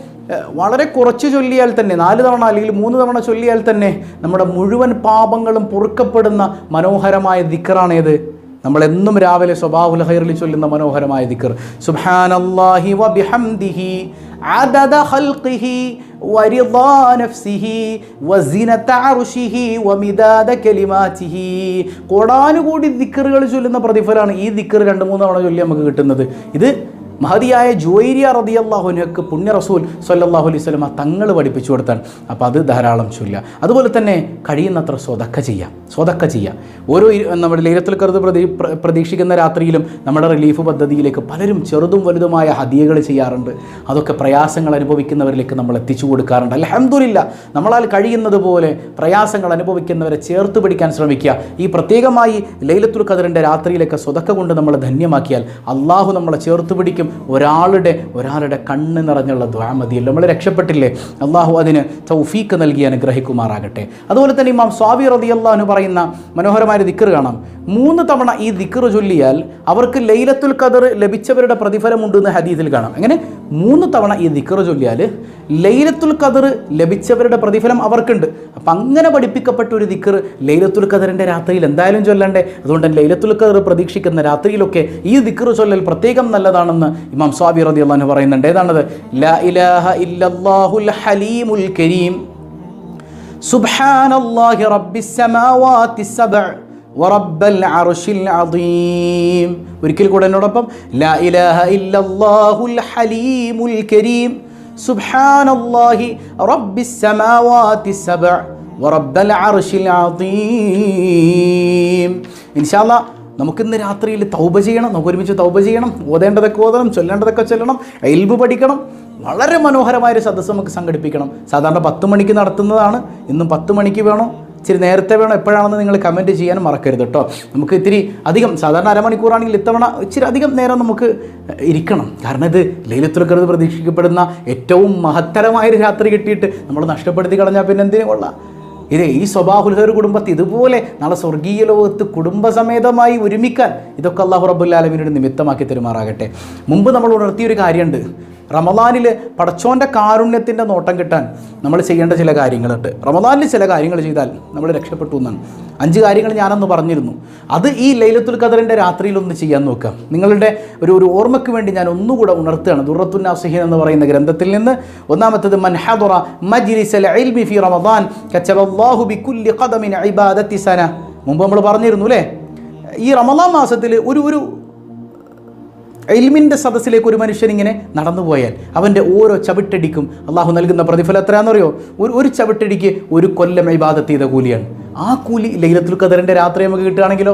വളരെ കുറച്ച് ചൊല്ലിയാൽ തന്നെ നാല് തവണ അല്ലെങ്കിൽ മൂന്ന് തവണ ചൊല്ലിയാൽ തന്നെ നമ്മുടെ മുഴുവൻ പാപങ്ങളും പൊറുക്കപ്പെടുന്ന മനോഹരമായ ദിക്കറാണേത് നമ്മൾ എന്നും രാവിലെ സ്വഭാവുൽ ഹൈറിൽ ചൊല്ലുന്ന മനോഹരമായ ദിക്കർ സുബ്ഹാനല്ലാഹി വബിഹംദിഹി عدد خلقه വരിളാ നഫ്സിഹി വസിനത അർശിഹി വമിദാദ കലിമാതിഹി കോടാനുകൂടി ദിക്കറുകൾ ചൊല്ലുന്ന പ്രതിഫലമാണ് ഈ ദിക്കർ രണ്ട് മൂന്ന് തവണ ചൊല്ലി നമുക്ക് കിട്ടുന്നത് ഇത് മഹതിയായ ജോയിരിയ റതിയല്ലാഹുനക്ക് പുണ്യ റസൂൽ സല്ലാഹു അലൈഹി സ്വലമ തങ്ങൾ പഠിപ്പിച്ചു കൊടുത്താണ്. അപ്പോൾ അത് ധാരാളം ചൊല്ലുക. അതുപോലെ തന്നെ കഴിയുന്നത്ര സ്വതക്ക ചെയ്യാം സ്വതക്ക ചെയ്യാം ഓരോ നമ്മുടെ ലൈലത്തുൽ കരുത് പ്രതി പ്രതീക്ഷിക്കുന്ന രാത്രിയിലും നമ്മുടെ റിലീഫ് പദ്ധതിയിലേക്ക് പലരും ചെറുതും വലുതുമായ ഹതിയകൾ ചെയ്യാറുണ്ട്. അതൊക്കെ പ്രയാസങ്ങൾ അനുഭവിക്കുന്നവരിലേക്ക് നമ്മൾ എത്തിച്ചു കൊടുക്കാറുണ്ട്. അലഹമില്ല നമ്മളാൽ കഴിയുന്നത് പോലെ പ്രയാസങ്ങൾ അനുഭവിക്കുന്നവരെ ചേർത്ത് പിടിക്കാൻ ശ്രമിക്കുക. ഈ പ്രത്യേകമായി ലൈലത്തുൽ ഖദറിന്റെ രാത്രിയിലൊക്കെ സ്വതക്ക കൊണ്ട് നമ്മൾ ധന്യമാക്കിയാൽ അള്ളാഹു നമ്മളെ ചേർത്ത് പിടിക്കും. ഒരാളുടെ ഒരാളുടെ കണ്ണ് നിറഞ്ഞുള്ള ദ്വാമതിയല്ല നമ്മൾ രക്ഷപ്പെട്ടില്ലേ? അള്ളാഹു അതിന് തൗഫീക്ക് നൽകി അനുഗ്രഹിക്കുമാറാകട്ടെ. അതുപോലെ തന്നെ ഇമാം സ്വാബി റതി അള്ളാഹു പറയുന്ന മനോഹരമായ ദിക്കർ കാണാം. മൂന്ന് തവണ ഈ ദിക്കർ ചൊല്ലിയാൽ അവർക്ക് ലൈലത്തുൽ ഖദർ ലഭിച്ചവരുടെ പ്രതിഫലമുണ്ട് എന്ന് ഹദീസിൽ കാണാം. അങ്ങനെ മൂന്ന് തവണ ഈ ദിക്കർ ചൊല്ലിയാൽ ലൈലത്തുൽ ഖദർ ലഭിച്ചവരുടെ പ്രതിഫലം അവർക്കുണ്ട്. അപ്പം അങ്ങനെ പഠിപ്പിക്കപ്പെട്ട ഒരു ദിക്കർ ലൈലത്തുൽ ഖദറിന്റെ രാത്രിയിൽ എന്തായാലും ചൊല്ലണ്ടേ? അതുകൊണ്ട് ലൈലത്തുൽ ഖദർ പ്രതീക്ഷിക്കുന്ന രാത്രിയിലൊക്കെ ഈ ദിക്കർ ചൊല്ലൽ പ്രത്യേകം നല്ലതാണെന്ന് ഇമാം സ്വാബി റതി പറയുന്നുണ്ട്. ഏതാണത്? ലാ ഇലാഹ ഇല്ലല്ലാഹുൽ ഹലീമുൽ കരീം. സുബ്ഹാനല്ലാഹി സമാവാതി സബ്അ വറബ്ബൽ അർശിൽ അദീം. ഒരിക്കൽ കൂടെ എന്നോടൊപ്പം ലാ ഇലാഹ ഇല്ലല്ലാഹുൽ ഹലീമുൽ കരീം. സുബ്ഹാനല്ലാഹി റബ്ബിസ് സമാവാതി സബഅ വറബ്ബൽ അർശിൽ അദീം. ഇൻഷാല്ലാ നമുക്കിന്ന് രാത്രിയിൽ തൗബ ചെയ്യണം നമുക്ക് ഒരുമിച്ച് തൗബ ചെയ്യണം ഓതേണ്ടതൊക്കെ ഓതണം ചൊല്ലേണ്ടതൊക്കെ ചൊല്ലണം എൽബ് പഠിക്കണം വളരെ മനോഹരമായൊരു സദസ്സ് നമുക്ക് സംഘടിപ്പിക്കണം. സാധാരണ പത്ത് മണിക്ക് നടത്തുന്നതാണ് ഇന്നും പത്ത് മണിക്ക് വേണോ? ഇച്ചിരി നേരത്തെ വേണം എപ്പോഴാണെന്ന് നിങ്ങൾ കമന്റ് ചെയ്യാൻ മറക്കരുത് കേട്ടോ നമുക്ക് ഇത്തിരി അധികം സാധാരണ അരമണിക്കൂറാണെങ്കിൽ ഇത്തവണ ഇച്ചിരി അധികം നേരം നമുക്ക് ഇരിക്കണം. കാരണം ഇത് ലൈലത്തുറക്കരുത് പ്രതീക്ഷിക്കപ്പെടുന്ന ഏറ്റവും മഹത്തരമായൊരു രാത്രി കിട്ടിയിട്ട് നമ്മൾ നഷ്ടപ്പെടുത്തി കളഞ്ഞാൽ പിന്നെ എന്തിനു കൊള്ളാം? ഇത് ഈ സ്വഭാഹുൽഹർ കുടുംബത്തിൽ ഇതുപോലെ നാളെ സ്വർഗീയ ലോകത്ത് കുടുംബസമേതമായി ഒരുമിക്കാൻ ഇതൊക്കെ അള്ളാഹു റബ്ബുല്ലാലമിനോട് നിമിത്തമാക്കി തെരുമാറാകട്ടെ. മുമ്പ് നമ്മൾ ഉണർത്തിയൊരു കാര്യമുണ്ട്. റമദാനിൽ പടച്ചോന്റെ കാരുണ്യത്തിന്റെ നോട്ടം കിട്ടാൻ നമ്മൾ ചെയ്യേണ്ട ചില കാര്യങ്ങളുണ്ട്. റമദാനിൽ ചില കാര്യങ്ങൾ ചെയ്താൽ നമ്മൾ രക്ഷപ്പെട്ടു എന്നാണ്. അഞ്ച് കാര്യങ്ങൾ ഞാനന്ന് പറഞ്ഞിരുന്നു. അത് ഈ ലൈലത്തുൽ ഖദറിന്റെ രാത്രിയിൽ ഒന്ന് ചെയ്യാൻ നോക്കുക. നിങ്ങളുടെ ഒരു ഒരു ഓർമ്മയ്ക്ക് വേണ്ടി ഞാൻ ഒന്നുകൂടെ ഉണർത്തുകയാണ്. ദുറത്തുൽ നാസഹീൻ എന്ന് പറയുന്ന ഗ്രന്ഥത്തിൽ നിന്ന് ഒന്നാമത്തത് മൻഹദുറ മജ്ലിസൽ ഇൽമി ഫി റമദാൻ ഖദമിൻ ഇബാദത്തി മുമ്പ് നമ്മൾ പറഞ്ഞിരുന്നു അല്ലേ? ഈ റമദാൻ മാസത്തിൽ ഒരു ഒരു എൽമിന്റെ സദസ്സിലേക്ക് ഒരു മനുഷ്യൻ ഇങ്ങനെ നടന്നു പോയാൽ അവന്റെ ഓരോ ചവിട്ടടിക്കും അള്ളാഹു നൽകുന്ന പ്രതിഫലം എത്രയാണെന്നറിയോ? ഒരു ഒരു ചവിട്ടടിക്ക് ഒരു കൊല്ലം ഇബാദത്ത് ചെയ്ത കൂലിയാണ്. ആ കൂലി ലൈലത്തുൽ ഖദറിന്റെ രാത്രി നമുക്ക് കിട്ടുകയാണെങ്കിലോ?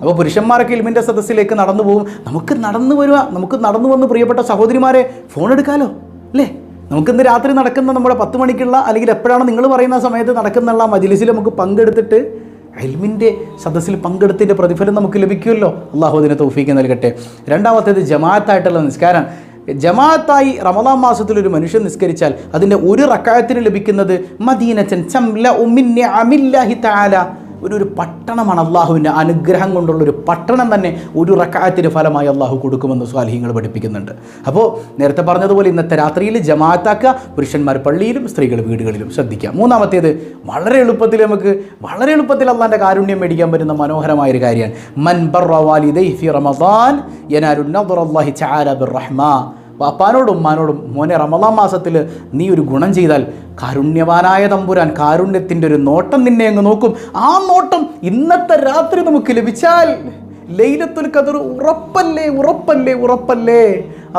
അപ്പോൾ പുരുഷന്മാരൊക്കെ ഇൽമിന്റെ സദസ്സിലേക്ക് നടന്നു പോകും. നമുക്ക് നടന്നു വരുക നമുക്ക് നടന്നു വന്ന് പ്രിയപ്പെട്ട സഹോദരിമാരെ ഫോൺ എടുക്കാലോ? അല്ലേ? നമുക്കിന്ന് രാത്രി നടക്കുന്ന നമ്മുടെ പത്ത് മണിക്കുള്ള അല്ലെങ്കിൽ എപ്പോഴാണ് നിങ്ങൾ പറയുന്ന സമയത്ത് നടക്കുന്നുള്ള മജിലിസിൽ നമുക്ക് പങ്കെടുത്തിട്ട് എൽമിന്റെ സദസ്സിൽ പങ്കെടുത്തതിന്റെ പ്രതിഫലം നമുക്ക് ലഭിക്കുമല്ലോ. അള്ളാഹു അതിനെ തൗഫീക്ക് നൽകട്ടെ. രണ്ടാമത്തേത് ജമാഅത്തായിട്ടുള്ള നിസ്കാരം. ജമാഅത്തായി റമദാൻ മാസത്തിൽ ഒരു മനുഷ്യൻ നിസ്കരിച്ചാൽ അതിന്റെ ഒരു റക്കായത്തിന് ലഭിക്കുന്നത് മദീനച്ചൻ. ചംല ഉമ്മിന്നെ അമില്ലാഹി താല ഒരു ഒരു പട്ടണമാണ് അള്ളാഹുവിന്റെ അനുഗ്രഹം കൊണ്ടുള്ള ഒരു പട്ടണം തന്നെ ഒരു റക്കായത്തിന്റെ ഫലമായി അള്ളാഹു കൊടുക്കുമെന്ന് സ്വാലിഹ്യങ്ങൾ പഠിപ്പിക്കുന്നുണ്ട്. അപ്പോൾ നേരത്തെ പറഞ്ഞതുപോലെ ഇന്നത്തെ രാത്രിയിൽ ജമാഅത്താക്കുക പുരുഷന്മാർ പള്ളിയിലും സ്ത്രീകൾ വീടുകളിലും ശ്രദ്ധിക്കുക. മൂന്നാമത്തേത് വളരെ എളുപ്പത്തിൽ നമുക്ക് വളരെ എളുപ്പത്തിൽ അള്ളാന്റെ കാരുണ്യം മേടിക്കാൻ പറ്റുന്ന മനോഹരമായ ഒരു കാര്യമാണ്. മൻ ഫി റമദാൻ തആല ഉമ്മാനോടും മോനെ റമദാൻ മാസത്തിൽ നീ ഒരു ഗുണം ചെയ്താൽ കാരുണ്യവാനായ തമ്പുരാൻ കാരുണ്യത്തിന്റെ ഒരു നോട്ടം നിന്നെ അങ്ങ് നോക്കും. ആ നോട്ടം ഇന്നത്തെ രാത്രി നമുക്ക് ലഭിച്ചാൽ ലൈലത്തുൽ കതിർ ഉറപ്പല്ലേ ഉറപ്പല്ലേ ഉറപ്പല്ലേ?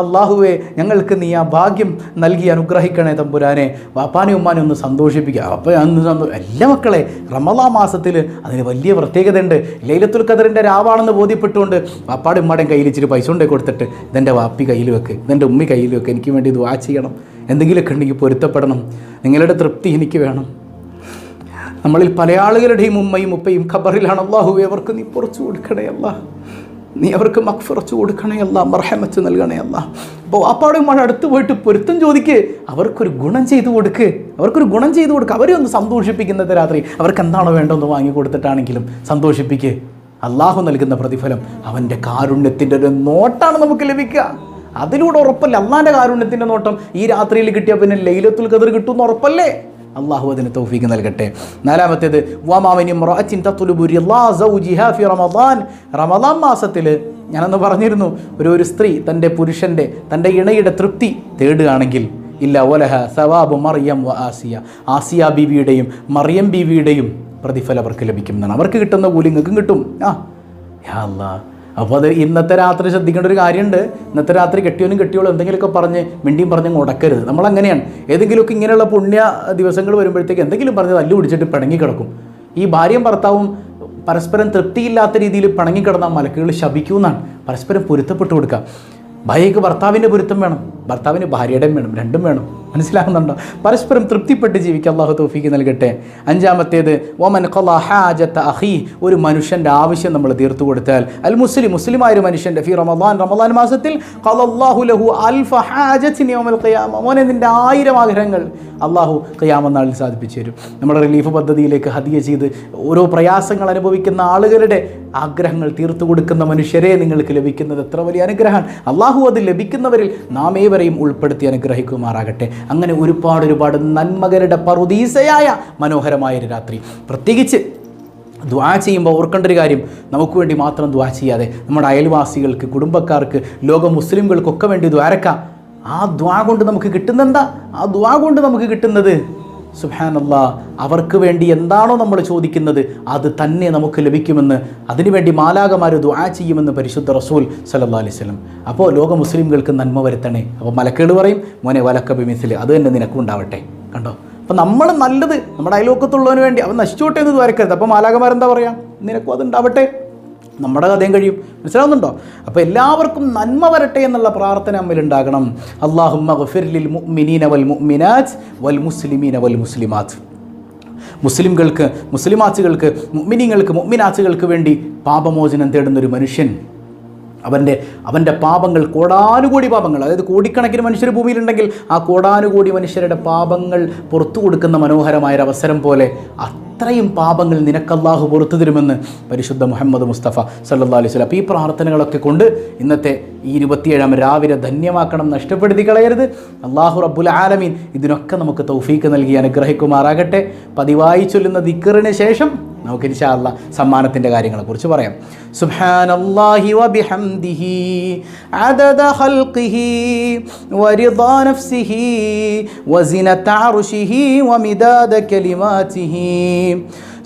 അള്ളാഹുവേ ഞങ്ങൾക്ക് നീ ആ ഭാഗ്യം നൽകി അനുഗ്രഹിക്കണേ തമ്പുരാനെ. വാപ്പാനെ ഉമ്മാനെ ഒന്ന് സന്തോഷിപ്പിക്കുക. അപ്പോൾ അന്ന് എല്ലാ മക്കളെ റമദാ മാസത്തിൽ അതിന് വലിയ പ്രത്യേകതയുണ്ട്. ലൈലത്തുൽ ഖദറിന്റെ രാവാണെന്ന് ബോധ്യപ്പെട്ടുകൊണ്ട് വാപ്പാടും ഉമ്മാടെയും കയ്യിൽ ഇച്ചിരി പൈസ കൊണ്ടേ കൊടുത്തിട്ട് ഇതെന്റെ വാപ്പി കയ്യിൽ വെക്ക് ഇതെന്റെ ഉമ്മി കയ്യിൽ വെക്ക് എനിക്ക് വേണ്ടി ഇത് വാ ചെയ്യണം. എന്തെങ്കിലുമൊക്കെ ഉണ്ടെങ്കിൽ പൊരുത്തപ്പെടണം. നിങ്ങളുടെ തൃപ്തി എനിക്ക് വേണം. നമ്മളിൽ പല ആളുകളുടെയും ഉമ്മയും ഉപ്പയും ഖബറിലാണ് അള്ളാഹു അവർക്ക് നീ പുറച്ചു കൊടുക്കണേ അല്ല നീ അവർക്ക് മക്ഫിറച്ചു കൊടുക്കണേ അല്ല മർഹമത്ത് അല്ല. അപ്പോൾ വാപ്പാടും മഴ അടുത്ത് പോയിട്ട് പൊരുത്തം ചോദിക്ക്. അവർക്കൊരു ഗുണം ചെയ്തു കൊടുക്ക്. അവർക്കൊരു ഗുണം ചെയ്തു കൊടുക്കുക അവരെ ഒന്ന് സന്തോഷിപ്പിക്കുന്നത് രാത്രി അവർക്ക് എന്താണോ വേണ്ടതെന്ന് വാങ്ങി കൊടുത്തിട്ടാണെങ്കിലും സന്തോഷിപ്പിക്ക്. അള്ളാഹു നൽകുന്ന പ്രതിഫലം അവന്റെ കാരുണ്യത്തിന്റെ ഒരു നോട്ടാണ് നമുക്ക് ലഭിക്കുക. അതിലൂടെ ഉറപ്പല്ലേ? അള്ളാന്റെ കാരുണ്യത്തിന്റെ നോട്ടം ഈ രാത്രിയിൽ കിട്ടിയാൽ പിന്നെ ലൈലത്തുൽ കതിർ കിട്ടുമെന്ന് ഉറപ്പല്ലേ? അള്ളാഹു അതിന് തൗഫീക്ക് നൽകട്ടെ. നാലാമത്തേത് റമദാൻ. മാസത്തിൽ ഞാനന്ന് പറഞ്ഞിരുന്നു ഒരു ഒരു സ്ത്രീ തന്റെ പുരുഷന്റെ തന്റെ ഇണയുടെ തൃപ്തി തേടുകയാണെങ്കിൽ ഇല്ല ഒലഹ സവാബ് മറിയം ആസിയ. ആസിയ ബീവിയുടെയും മറിയം ബീവിയുടെയും പ്രതിഫലം അവർക്ക് ലഭിക്കുന്നതാണ് അവർക്ക് കിട്ടുന്ന കൂലി നിങ്ങൾക്കും കിട്ടും. ആ യാ അല്ലാ അപ്പോൾ അത് ഇന്നത്തെ രാത്രി ശ്രദ്ധിക്കേണ്ട ഒരു കാര്യമുണ്ട്. ഇന്നത്തെ രാത്രി കെട്ടിയോനും കെട്ടിയോളും എന്തെങ്കിലുമൊക്കെ പറഞ്ഞ് മിണ്ടിയും പറഞ്ഞ് മുടക്കരുത് നമ്മളങ്ങനെയാണ് ഏതെങ്കിലുമൊക്കെ ഇങ്ങനെയുള്ള പുണ്യ ദിവസങ്ങൾ വരുമ്പോഴത്തേക്ക് എന്തെങ്കിലും പറഞ്ഞ് തല്ലു പിടിച്ചിട്ട് പിണങ്ങി കിടക്കും. ഈ ഭാര്യയും ഭർത്താവും പരസ്പരം തൃപ്തിയില്ലാത്ത രീതിയിൽ പിണങ്ങിക്കിടന്ന മലക്കുകൾ ശപിക്കുമെന്നാണ് പരസ്പരം പൊരുത്തപ്പെട്ട് കൊടുക്കുക. ഭാര്യയ്ക്ക് ഭർത്താവിന്റെ പൊരുത്തം വേണം. ഭർത്താവിന് ഭാര്യയുടെയും വേണം രണ്ടും വേണം. മനസ്സിലാകുന്നുണ്ടോ? പരസ്പരം തൃപ്തിപ്പെട്ട് ജീവിക്കുക അള്ളാഹു തോഫിക്ക് നൽകട്ടെ. അഞ്ചാമത്തേത് ഓമൻ ഹാജത്ത് അഹി ഒരു മനുഷ്യന്റെ ആവശ്യം നമ്മൾ തീർത്തു കൊടുത്താൽ. അൽ മുസ്ലിം മുസ്ലിമായ ഒരു മനുഷ്യന്റെ ഫി റമദാൻ റമദാൻ മാസത്തിൽ ഖലല്ലാഹു ലഹു മോനെ നിന്റെ ആയിരം ആഗ്രഹങ്ങൾ അള്ളാഹു കയ്യാമെന്നാളിൽ നാളിൽ സാധിപ്പിച്ചു തരും. നമ്മുടെ റിലീഫ് പദ്ധതിയിലേക്ക് ഹതിയ ചെയ്ത് ഓരോ പ്രയാസങ്ങൾ അനുഭവിക്കുന്ന ആളുകളുടെ ആഗ്രഹങ്ങൾ തീർത്തു കൊടുക്കുന്ന മനുഷ്യരെ നിങ്ങൾക്ക് ലഭിക്കുന്നത് എത്ര വലിയ അനുഗ്രഹമാണ്. അള്ളാഹു അത് ലഭിക്കുന്നവരിൽ നാം ഏവരെയും ഉൾപ്പെടുത്തി അനുഗ്രഹിക്കുമാറാകട്ടെ. അങ്ങനെ ഒരുപാട് ഒരുപാട് നന്മകരുടെ പറുദീസയായ മനോഹരമായ ഒരു രാത്രി. പ്രത്യേകിച്ച് ദ്വാ ചെയ്യുമ്പോൾ ഓർക്കേണ്ട ഒരു കാര്യം നമുക്ക് വേണ്ടി മാത്രം ദ്വാ ചെയ്യാതെ നമ്മുടെ അയൽവാസികൾക്ക് കുടുംബക്കാർക്ക് ലോക മുസ്ലിംകൾക്കൊക്കെ വേണ്ടി ദ്വാരക്കാം. ആ ദ്വാ കൊണ്ട് നമുക്ക് കിട്ടുന്നെന്താ? ആ ദ്വാ കൊണ്ട് നമുക്ക് കിട്ടുന്നത് സുഹാനല്ല അവർക്ക് വേണ്ടി എന്താണോ നമ്മൾ ചോദിക്കുന്നത് അത് തന്നെ നമുക്ക് ലഭിക്കുമെന്ന് അതിനുവേണ്ടി മാലാകമാർ ദുആ ചെയ്യുമെന്ന് പരിശുദ്ധ റസൂൽ സല്ലാ അലൈഹി വസല്ലം അപ്പോൾ ലോക മുസ്ലിംകൾക്ക് നന്മ വരുത്തണേ. അപ്പോൾ മലക്കേട് പറയും മോനെ വലക്ക ബിമിസിൽ അത് തന്നെ നിനക്കും ഉണ്ടാവട്ടെ. കണ്ടോ? അപ്പോൾ നമ്മൾ നല്ലത് നമ്മുടെ അയൽവക്കത്തുള്ളവന് വേണ്ടി അവൻ നശിച്ചോട്ടെ എന്ന് വരക്കരുത് അപ്പോൾ മാലാകമാരെന്താ പറയുക നിനക്കും അത് ഉണ്ടാവട്ടെ. നമ്മുടെ കഥയും കഴിയും. മനസ്സിലാവുന്നുണ്ടോ? അപ്പോൾ എല്ലാവർക്കും നന്മ വരട്ടെ എന്നുള്ള പ്രാർത്ഥന നമ്മിൽ ഉണ്ടാകണം. അള്ളാഹുമ്മ ഗഫിർലിൽ മുഅ്മിനീന വൽ മുഅ്മിനാത്ത് വൽ മുസ്ലിമീന വൽ മുസ്ലിമാത്ത്. മുസ്ലിംകൾക്ക് മുസ്ലിമാച്ചുകൾക്ക് മുഅ്മിനീങ്ങൾക്ക് മുഅ്മിനാച്ചുകൾക്ക് വേണ്ടി പാപമോചനം തേടുന്ന ഒരു മനുഷ്യൻ അവന്റെ അവന്റെ പാപങ്ങൾ കോടാനുകോടി പാപങ്ങൾ. അതായത് കോടിക്കണക്കിന് മനുഷ്യർ ഭൂമിയിലുണ്ടെങ്കിൽ ആ കോടാനുകോടി മനുഷ്യരുടെ പാപങ്ങൾ പുറത്തു കൊടുക്കുന്ന മനോഹരമായൊരവസരം പോലെ അത്രയും പാപങ്ങൾ നിനക്കല്ലാഹു പുറത്തു തരുമെന്ന് പരിശുദ്ധ മുഹമ്മദ് മുസ്തഫ സല്ലാ അലൈഹി സ്വലം ഈ പ്രാർത്ഥനകളൊക്കെ കൊണ്ട് ഇന്നത്തെ ഈ ഇരുപത്തിയേഴാം രാവിലെ ധന്യമാക്കണം നഷ്ടപ്പെടുത്തി കളയരുത്. അള്ളാഹു റബ്ബുൽ ആലമീൻ ഇതിനൊക്കെ നമുക്ക് തൗഫീക്ക് നൽകി അനുഗ്രഹിക്കുമാറാകട്ടെ. പതിവായി ചൊല്ലുന്ന ദിക്കറിന് ശേഷം നമുക്ക് ഇൻഷാല്ല സമ്മാനത്തിന്റെ കാര്യങ്ങളെക്കുറിച്ച് പറയാം. സുബ്ഹാനല്ലാഹി വബിഹംദിഹി അദദ ഖൽഖിഹി വരിദാ നഫ്സിഹി വസിനത അർശിഹി വമിദാദ കലിമാതിഹി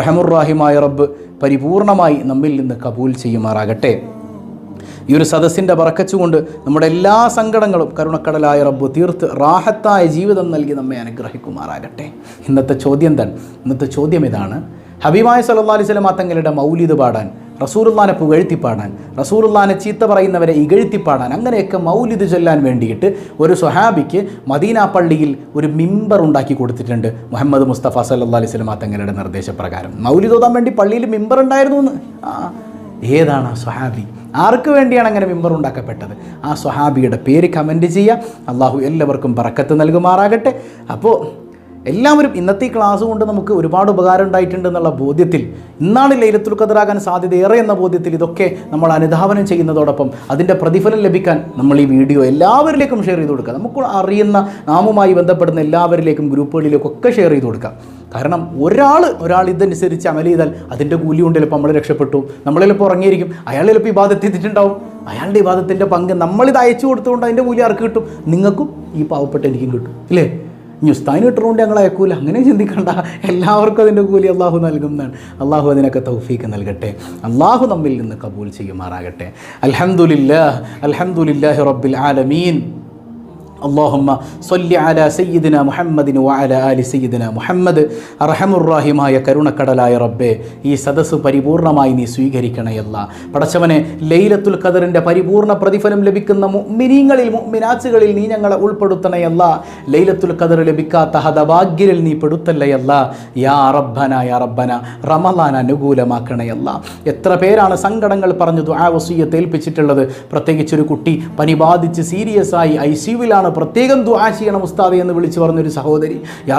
റഹമുറാഹിമായ റബ്ബ് പരിപൂർണമായി നമ്മിൽ നിന്ന് കബൂൽ ചെയ്യുമാറാകട്ടെ. ഈ ഒരു സദസ്സിന്റെ പറക്കച്ചുകൊണ്ട് നമ്മുടെ എല്ലാ സങ്കടങ്ങളും കരുണക്കടലായ റബ്ബ് തീർത്ത് റാഹത്തായ ജീവിതം നൽകി നമ്മെ അനുഗ്രഹിക്കുമാറാകട്ടെ. ഇന്നത്തെ ചോദ്യം തൻ ഇന്നത്തെ ചോദ്യം ഇതാണ്. ഹബീബായ സല്ലാ അലൈഹി തങ്ങളുടെ മൗലിദ് പാടാൻ റസൂറുല്ലാനെ പുകഴ്ത്തിപ്പാടാൻ റസൂറുല്ലാനെ ചീത്ത പറയുന്നവരെ ഇകഴ്ത്തിപ്പാടാൻ അങ്ങനെയൊക്കെ മൗലിദ് ചൊല്ലാൻ വേണ്ടിയിട്ട് ഒരു സ്വഹാബിക്ക് മദീന പള്ളിയിൽ ഒരു മിമ്പർ ഉണ്ടാക്കി കൊടുത്തിട്ടുണ്ട് മുഹമ്മദ് മുസ്തഫ സല്ലാ അലൈഹി സ്വലമാ തങ്ങളുടെ നിർദ്ദേശപ്രകാരം. മൗലിദ് ഓതാൻ വേണ്ടി പള്ളിയിൽ മിമ്പർ ഉണ്ടായിരുന്നു എന്ന്? ആ ഏതാണ് ആ സ്വഹാബി? ആർക്ക് വേണ്ടിയാണ് അങ്ങനെ മിമ്പർ ഉണ്ടാക്കപ്പെട്ടത്? ആ സ്വഹാബിയുടെ പേര് കമന്റ് ചെയ്യുക. അള്ളാഹു എല്ലാവർക്കും പറക്കത്ത് നൽകുമാറാകട്ടെ. അപ്പോൾ എല്ലാവരും ഇന്നത്തെ ക്ലാസ് കൊണ്ട് നമുക്ക് ഒരുപാട് ഉപകാരം ഉണ്ടായിട്ടുണ്ട് എന്നുള്ള ബോധ്യത്തിൽ ഇന്നാണ് ലൈലത്തുൽ ഖദറാകാൻ സാധ്യത ഏറെ എന്ന ബോധ്യത്തിൽ ഇതൊക്കെ നമ്മൾ അനുധാവനം ചെയ്യുന്നതോടൊപ്പം അതിന്റെ പ്രതിഫലം ലഭിക്കാൻ നമ്മൾ ഈ വീഡിയോ എല്ലാവരിലേക്കും ഷെയർ ചെയ്ത് കൊടുക്കുക നമുക്ക് അറിയുന്ന നാമുമായി ബന്ധപ്പെടുന്ന എല്ലാവരിലേക്കും ഗ്രൂപ്പുകളിലേക്കും ഒക്കെ ഷെയർ ചെയ്ത് കൊടുക്കുക കാരണം ഒരാൾ ഒരാൾ ഇതനുസരിച്ച് അമൽ ചെയ്താൽ അതിന്റെ കൂലി കൊണ്ട് ചിലപ്പോൾ നമ്മൾ രക്ഷപ്പെട്ടു. നമ്മൾ ചിലപ്പോൾ ഉറങ്ങിയിരിക്കും. അയാൾ ചിലപ്പോൾ ഇബാദത്ത് എത്തിയിട്ടുണ്ടാവും. അയാളുടെ ഇബാദത്തിന്റെ പങ്ക് നമ്മളിത് അയച്ചു കൊടുത്തുകൊണ്ട് അതിന്റെ കൂലി ആർക്ക് കിട്ടും? നിങ്ങൾക്കും ഈ പാവപ്പെട്ട എനിക്കും കിട്ടും. ഇല്ലേ? ഇനി കിട്ടുന്നതുകൊണ്ട് ഞങ്ങൾ അയക്കൂല. അങ്ങനെ ചിന്തിക്കണ്ട. എല്ലാവർക്കും അതിന്റെ കൂലി അള്ളാഹു നൽകുന്നതാണ് അള്ളാഹു അതിനൊക്കെ തൗഫീക്ക് നൽകട്ടെ. അള്ളാഹു നമ്മിൽ നിന്ന് കബൂൽ ചെയ്യുമാറാകട്ടെ. അൽഹംദുലില്ലാ അൽഹംദുലില്ലാഹി റബ്ബിൽ ആലമീൻ. അള്ളാഹുമ്മ സൊല്ലി അല സയ്യിദിന മുഹമ്മദിന് വഅല അലി സയ്യിദിന മുഹമ്മദ്. റഹമുറാഹിമായ കരുണക്കടലായ റബ്ബെ ഈ സദസ്സ് പരിപൂർണമായി നീ സ്വീകരിക്കണയല്ല പടച്ചവനെ ലൈലത്തുൽ ഖദറിന്റെ പരിപൂർണ പ്രതിഫലം ലഭിക്കുന്ന മിനിങ്ങളിൽ മിനാച്ചുകളിൽ നീ ഞങ്ങളെ ഉൾപ്പെടുത്തണയല്ല ലൈലത്തുൽ ഖദർ ലഭിക്കാത്ത ഹതഭാഗ്യരിൽ നീ പെടുത്തല്ലയല്ല യാ അറബന യാ റബ്ബന റമലാൻ അനുകൂലമാക്കണയല്ല എത്ര പേരാണ് സങ്കടങ്ങൾ പറഞ്ഞു ആ വസീയത്ത് ഏൽപ്പിച്ചിട്ടുള്ളത്. പ്രത്യേകിച്ചൊരു കുട്ടി പനി ബാധിച്ച് സീരിയസ് ആയി ഐ സിയുവിലാണ് കുട്ടിയാണ് പ്രത്യേകം ദുആ ചെയ്യണം ഉസ്താദ് എന്ന് വിളിച്ചു പറഞ്ഞൊരു സഹോദരി. യാ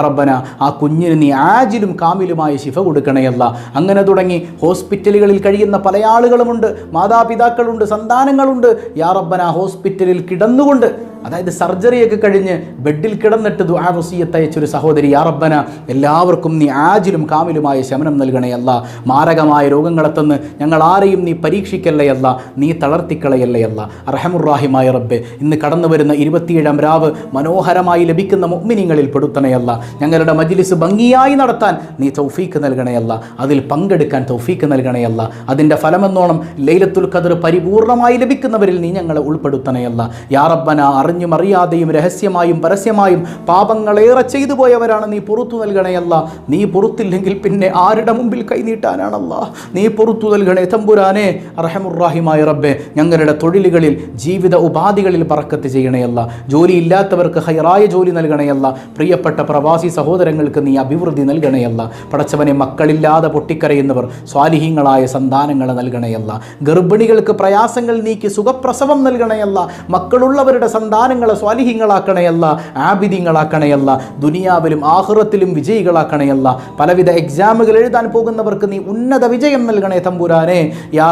ആ കുഞ്ഞിന് നീ ആജിലും കാമിലുമായ ശിഫ കൊടുക്കണയല്ല അങ്ങനെ തുടങ്ങി ഹോസ്പിറ്റലുകളിൽ കഴിയുന്ന പല ആളുകളുമുണ്ട് മാതാപിതാക്കളുണ്ട് സന്താനങ്ങളുണ്ട്. യാ ഹോസ്പിറ്റലിൽ കിടന്നുകൊണ്ട് അതായത് സർജറിയൊക്കെ കഴിഞ്ഞ് ബെഡിൽ കിടന്നിട്ട് ദുആ വസിയത്ത് അയച്ചൊരു സഹോദരി യാ റബ്ബന എല്ലാവർക്കും നീ ആജിലും കാമിലുമായ ശമനം നൽകണയല്ല മാരകമായ രോഗങ്ങളെത്തന്ന് ഞങ്ങൾ ആരെയും നീ പരീക്ഷിക്കല്ലയല്ല നീ തളർത്തിക്കളയല്ലയല്ല അർഹമുറാഹിമായ റബ്ബെ ഇന്ന് കടന്നു വരുന്ന ഇരുപത്തിയേഴാം രാവ് മനോഹരമായി ലഭിക്കുന്ന മുഗ്മിനിങ്ങളിൽ പെടുത്തണയല്ല ഞങ്ങളുടെ മജ്ലിസ് ഭംഗിയായി നടത്താൻ നീ തൗഫീക്ക് നൽകണയല്ല അതിൽ പങ്കെടുക്കാൻ തൗഫീക്ക് നൽകണയല്ല അതിന്റെ ഫലമെന്നോണം ലൈലത്തുൽ ഖദർ പരിപൂർണമായി ലഭിക്കുന്നവരിൽ നീ ഞങ്ങളെ ഉൾപ്പെടുത്തണയല്ല യാ റബ്ബന അറിഞ്ഞും അറിയാതെയും രഹസ്യമായും പരസ്യമായും പാപങ്ങളേറെ ചെയ്തു പോയവരാണ് നീ പുറത്തു നൽകണയല്ല നീ പുറത്തില്ലെങ്കിൽ പിന്നെ ആരുടെ മുമ്പിൽ കൈനീട്ടാനാണല്ല നീ പുറത്തു നൽകണേ തമ്പുരാനെ. അറഹമുറാഹിമായ റബ്ബെ ഞങ്ങളുടെ തൊഴിലുകളിൽ ജീവിത ഉപാധികളിൽ പറക്കത്ത് ചെയ്യണയല്ല ജോലിയില്ലാത്തവർക്ക് ഹൈറായ ജോലി നൽകണയല്ല പ്രിയപ്പെട്ട പ്രവാസി സഹോദരങ്ങൾക്ക് നീ അഭിവൃദ്ധി നൽകണയല്ല പടച്ചവനെ മക്കളില്ലാതെ പൊട്ടിക്കരയുന്നവർ സ്വാലിഹീങ്ങളായ സന്താനങ്ങളെ നൽകണയല്ല ഗർഭിണികൾക്ക് പ്രയാസങ്ങൾ നീക്കി സുഖപ്രസവം നൽകണയല്ല മക്കളുള്ളവരുടെ സന്താനങ്ങളെ സ്വാലിഹ്യങ്ങളാക്കണയല്ല ആബിദ്യങ്ങളാക്കണയല്ല ദുനിയാവിലും ആഹ്റത്തിലും വിജയികളാക്കണയല്ല. പലവിധ എക്സാമുകൾ എഴുതാൻ പോകുന്നവർക്ക് നീ ഉന്നത വിജയം നൽകണേ തമ്പുരാനെ. യാ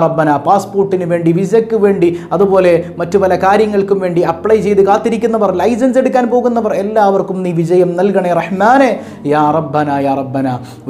പാസ്പോർട്ടിന് വേണ്ടി വിസയ്ക്ക് വേണ്ടി അതുപോലെ മറ്റു പല കാര്യങ്ങൾക്കും വേണ്ടി അപ്ലൈ ചെയ്ത് കാത്തിരിക്കുന്നവർ ലൈസൻസ് എടുക്കാൻ പോകുന്നവർ എല്ലാവർക്കും നീ വിജയം നൽകണേ റഹ്മാനെ. യാ റബ്ബന യാ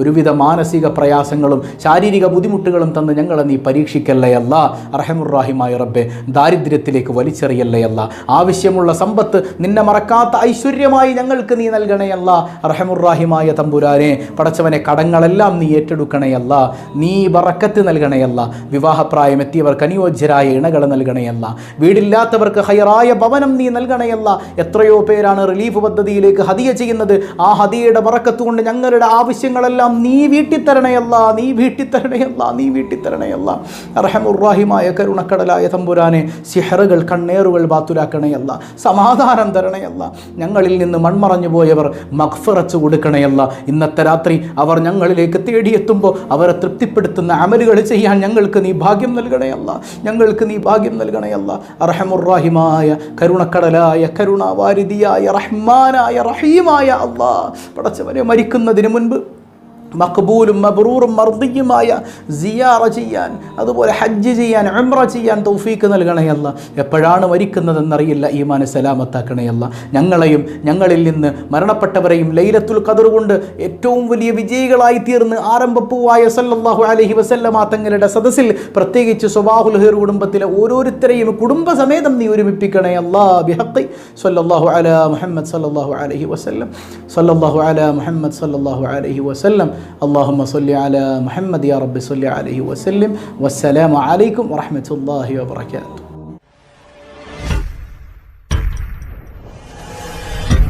ഒരുവിധ മാനസിക പ്രയാസങ്ങളും ശാരീരിക ബുദ്ധിമുട്ടുകളും തന്ന് ഞങ്ങളെ നീ പരീക്ഷിക്കല്ലേ പരീക്ഷിക്കല്ലയല്ല. റഹമുറാഹിമായ റബ്ബെ ദാരിദ്ര്യത്തിലേക്ക് വലിച്ചെറിയല്ലയല്ല. ആവശ്യമുള്ള സമ്പത്ത് നിന്നെ മറക്കാത്ത ഐശ്വര്യമായി ഞങ്ങൾക്ക് നീ നൽകണയല്ല റഹമുറാഹിമായ തമ്പുരാനെ പടച്ചവനെ കടങ്ങളെല്ലാം നീ ഏറ്റെടുക്കണയല്ല നീ ബറക്കത്ത് നൽകണയല്ല വിവാഹപ്രായം എത്തിയവർക്ക് അനുയോജ്യരായ ഇണകൾ നൽകണയല്ല വീടില്ലാത്തവർക്ക് ഹയറായ ഭവനം നീ നൽകണയല്ല എത്രയോ പേരാണ് റിലീഫ് പദ്ധതിയിലേക്ക് ഹതിയ ചെയ്യുന്നത്. ആ ഹദിയയുടെ ബറക്കത്ത് കൊണ്ട് ഞങ്ങളുടെ ആവശ്യങ്ങളെല്ലാം നീ വീട്ടിത്തരണയല്ല നീ വീട്ടിത്തരണയല്ല നീ വീട്ടിത്തരണയല്ല റഹമുറാഹിമായ കരുണക്കടലായ തമ്പുരാനെ സിഹറുകൾ കണ്ണേറുകൾ ബാത്തുലാക്കണയല്ല സമാധാനം തരണയല്ല ഞങ്ങളിൽ നിന്ന് മൺമറഞ്ഞു പോയവർ മഖ്ഫറച്ച് കൊടുക്കണയല്ല. ഇന്നത്തെ രാത്രി അവർ ഞങ്ങളിലേക്ക് തേടിയെത്തുമ്പോൾ അവരെ തൃപ്തിപ്പെടുത്തുന്ന അമലുകൾ ചെയ്യാൻ ഞങ്ങൾക്ക് നീ ഭാഗ്യം നൽകണയല്ല. ഞങ്ങൾക്ക് നീ ഭാഗ്യം നൽകണയല്ല. അറഹമുറാഹിമായ കരുണക്കടലായ കരുണാവാരിതിയായ റഹ്മാനായ റഹീമായ അള്ളാ. പടച്ചവരെ മരിക്കുന്നതിന് മുൻപ് മക്ബൂലും മബ്രൂറും മർദിയുമായ സിയാറ ചെയ്യാൻ അതുപോലെ ഹജ്ജ് ചെയ്യാൻ ഉംറ ചെയ്യാൻ തൗഫീക്ക് നൽകണയല്ല എപ്പോഴാണ് മരിക്കുന്നതെന്നറിയില്ല ഈമാൻ സലാമത്താക്കണയല്ല ഞങ്ങളെയും ഞങ്ങളിൽ നിന്ന് മരണപ്പെട്ടവരെയും ലൈലത്തുൽ കതിർ കൊണ്ട് ഏറ്റവും വലിയ വിജയികളായി തീർന്ന് ആരംഭപ്പൂവായ സല്ലാഹു അലഹി വസല്ലമാ തങ്ങളുടെ സദസ്സിൽ പ്രത്യേകിച്ച് സുബാഹുൽ ഹീർ കുടുംബത്തിലെ ഓരോരുത്തരെയും കുടുംബസമേതം നീ ഒരുമിപ്പിക്കണേ ബിഹത്തി സല്ലാഹു അലാ മുഹമ്മദ് സല്ലാഹു അലഹി വസ്ല്ലം. സല്ലാഹു അല മുഹമ്മദ് സല്ലാഹു അലഹി വസല്ലം. اللهم صل على محمد يا رب صل عليه وسلم والسلام عليكم ورحمة الله وبركاته.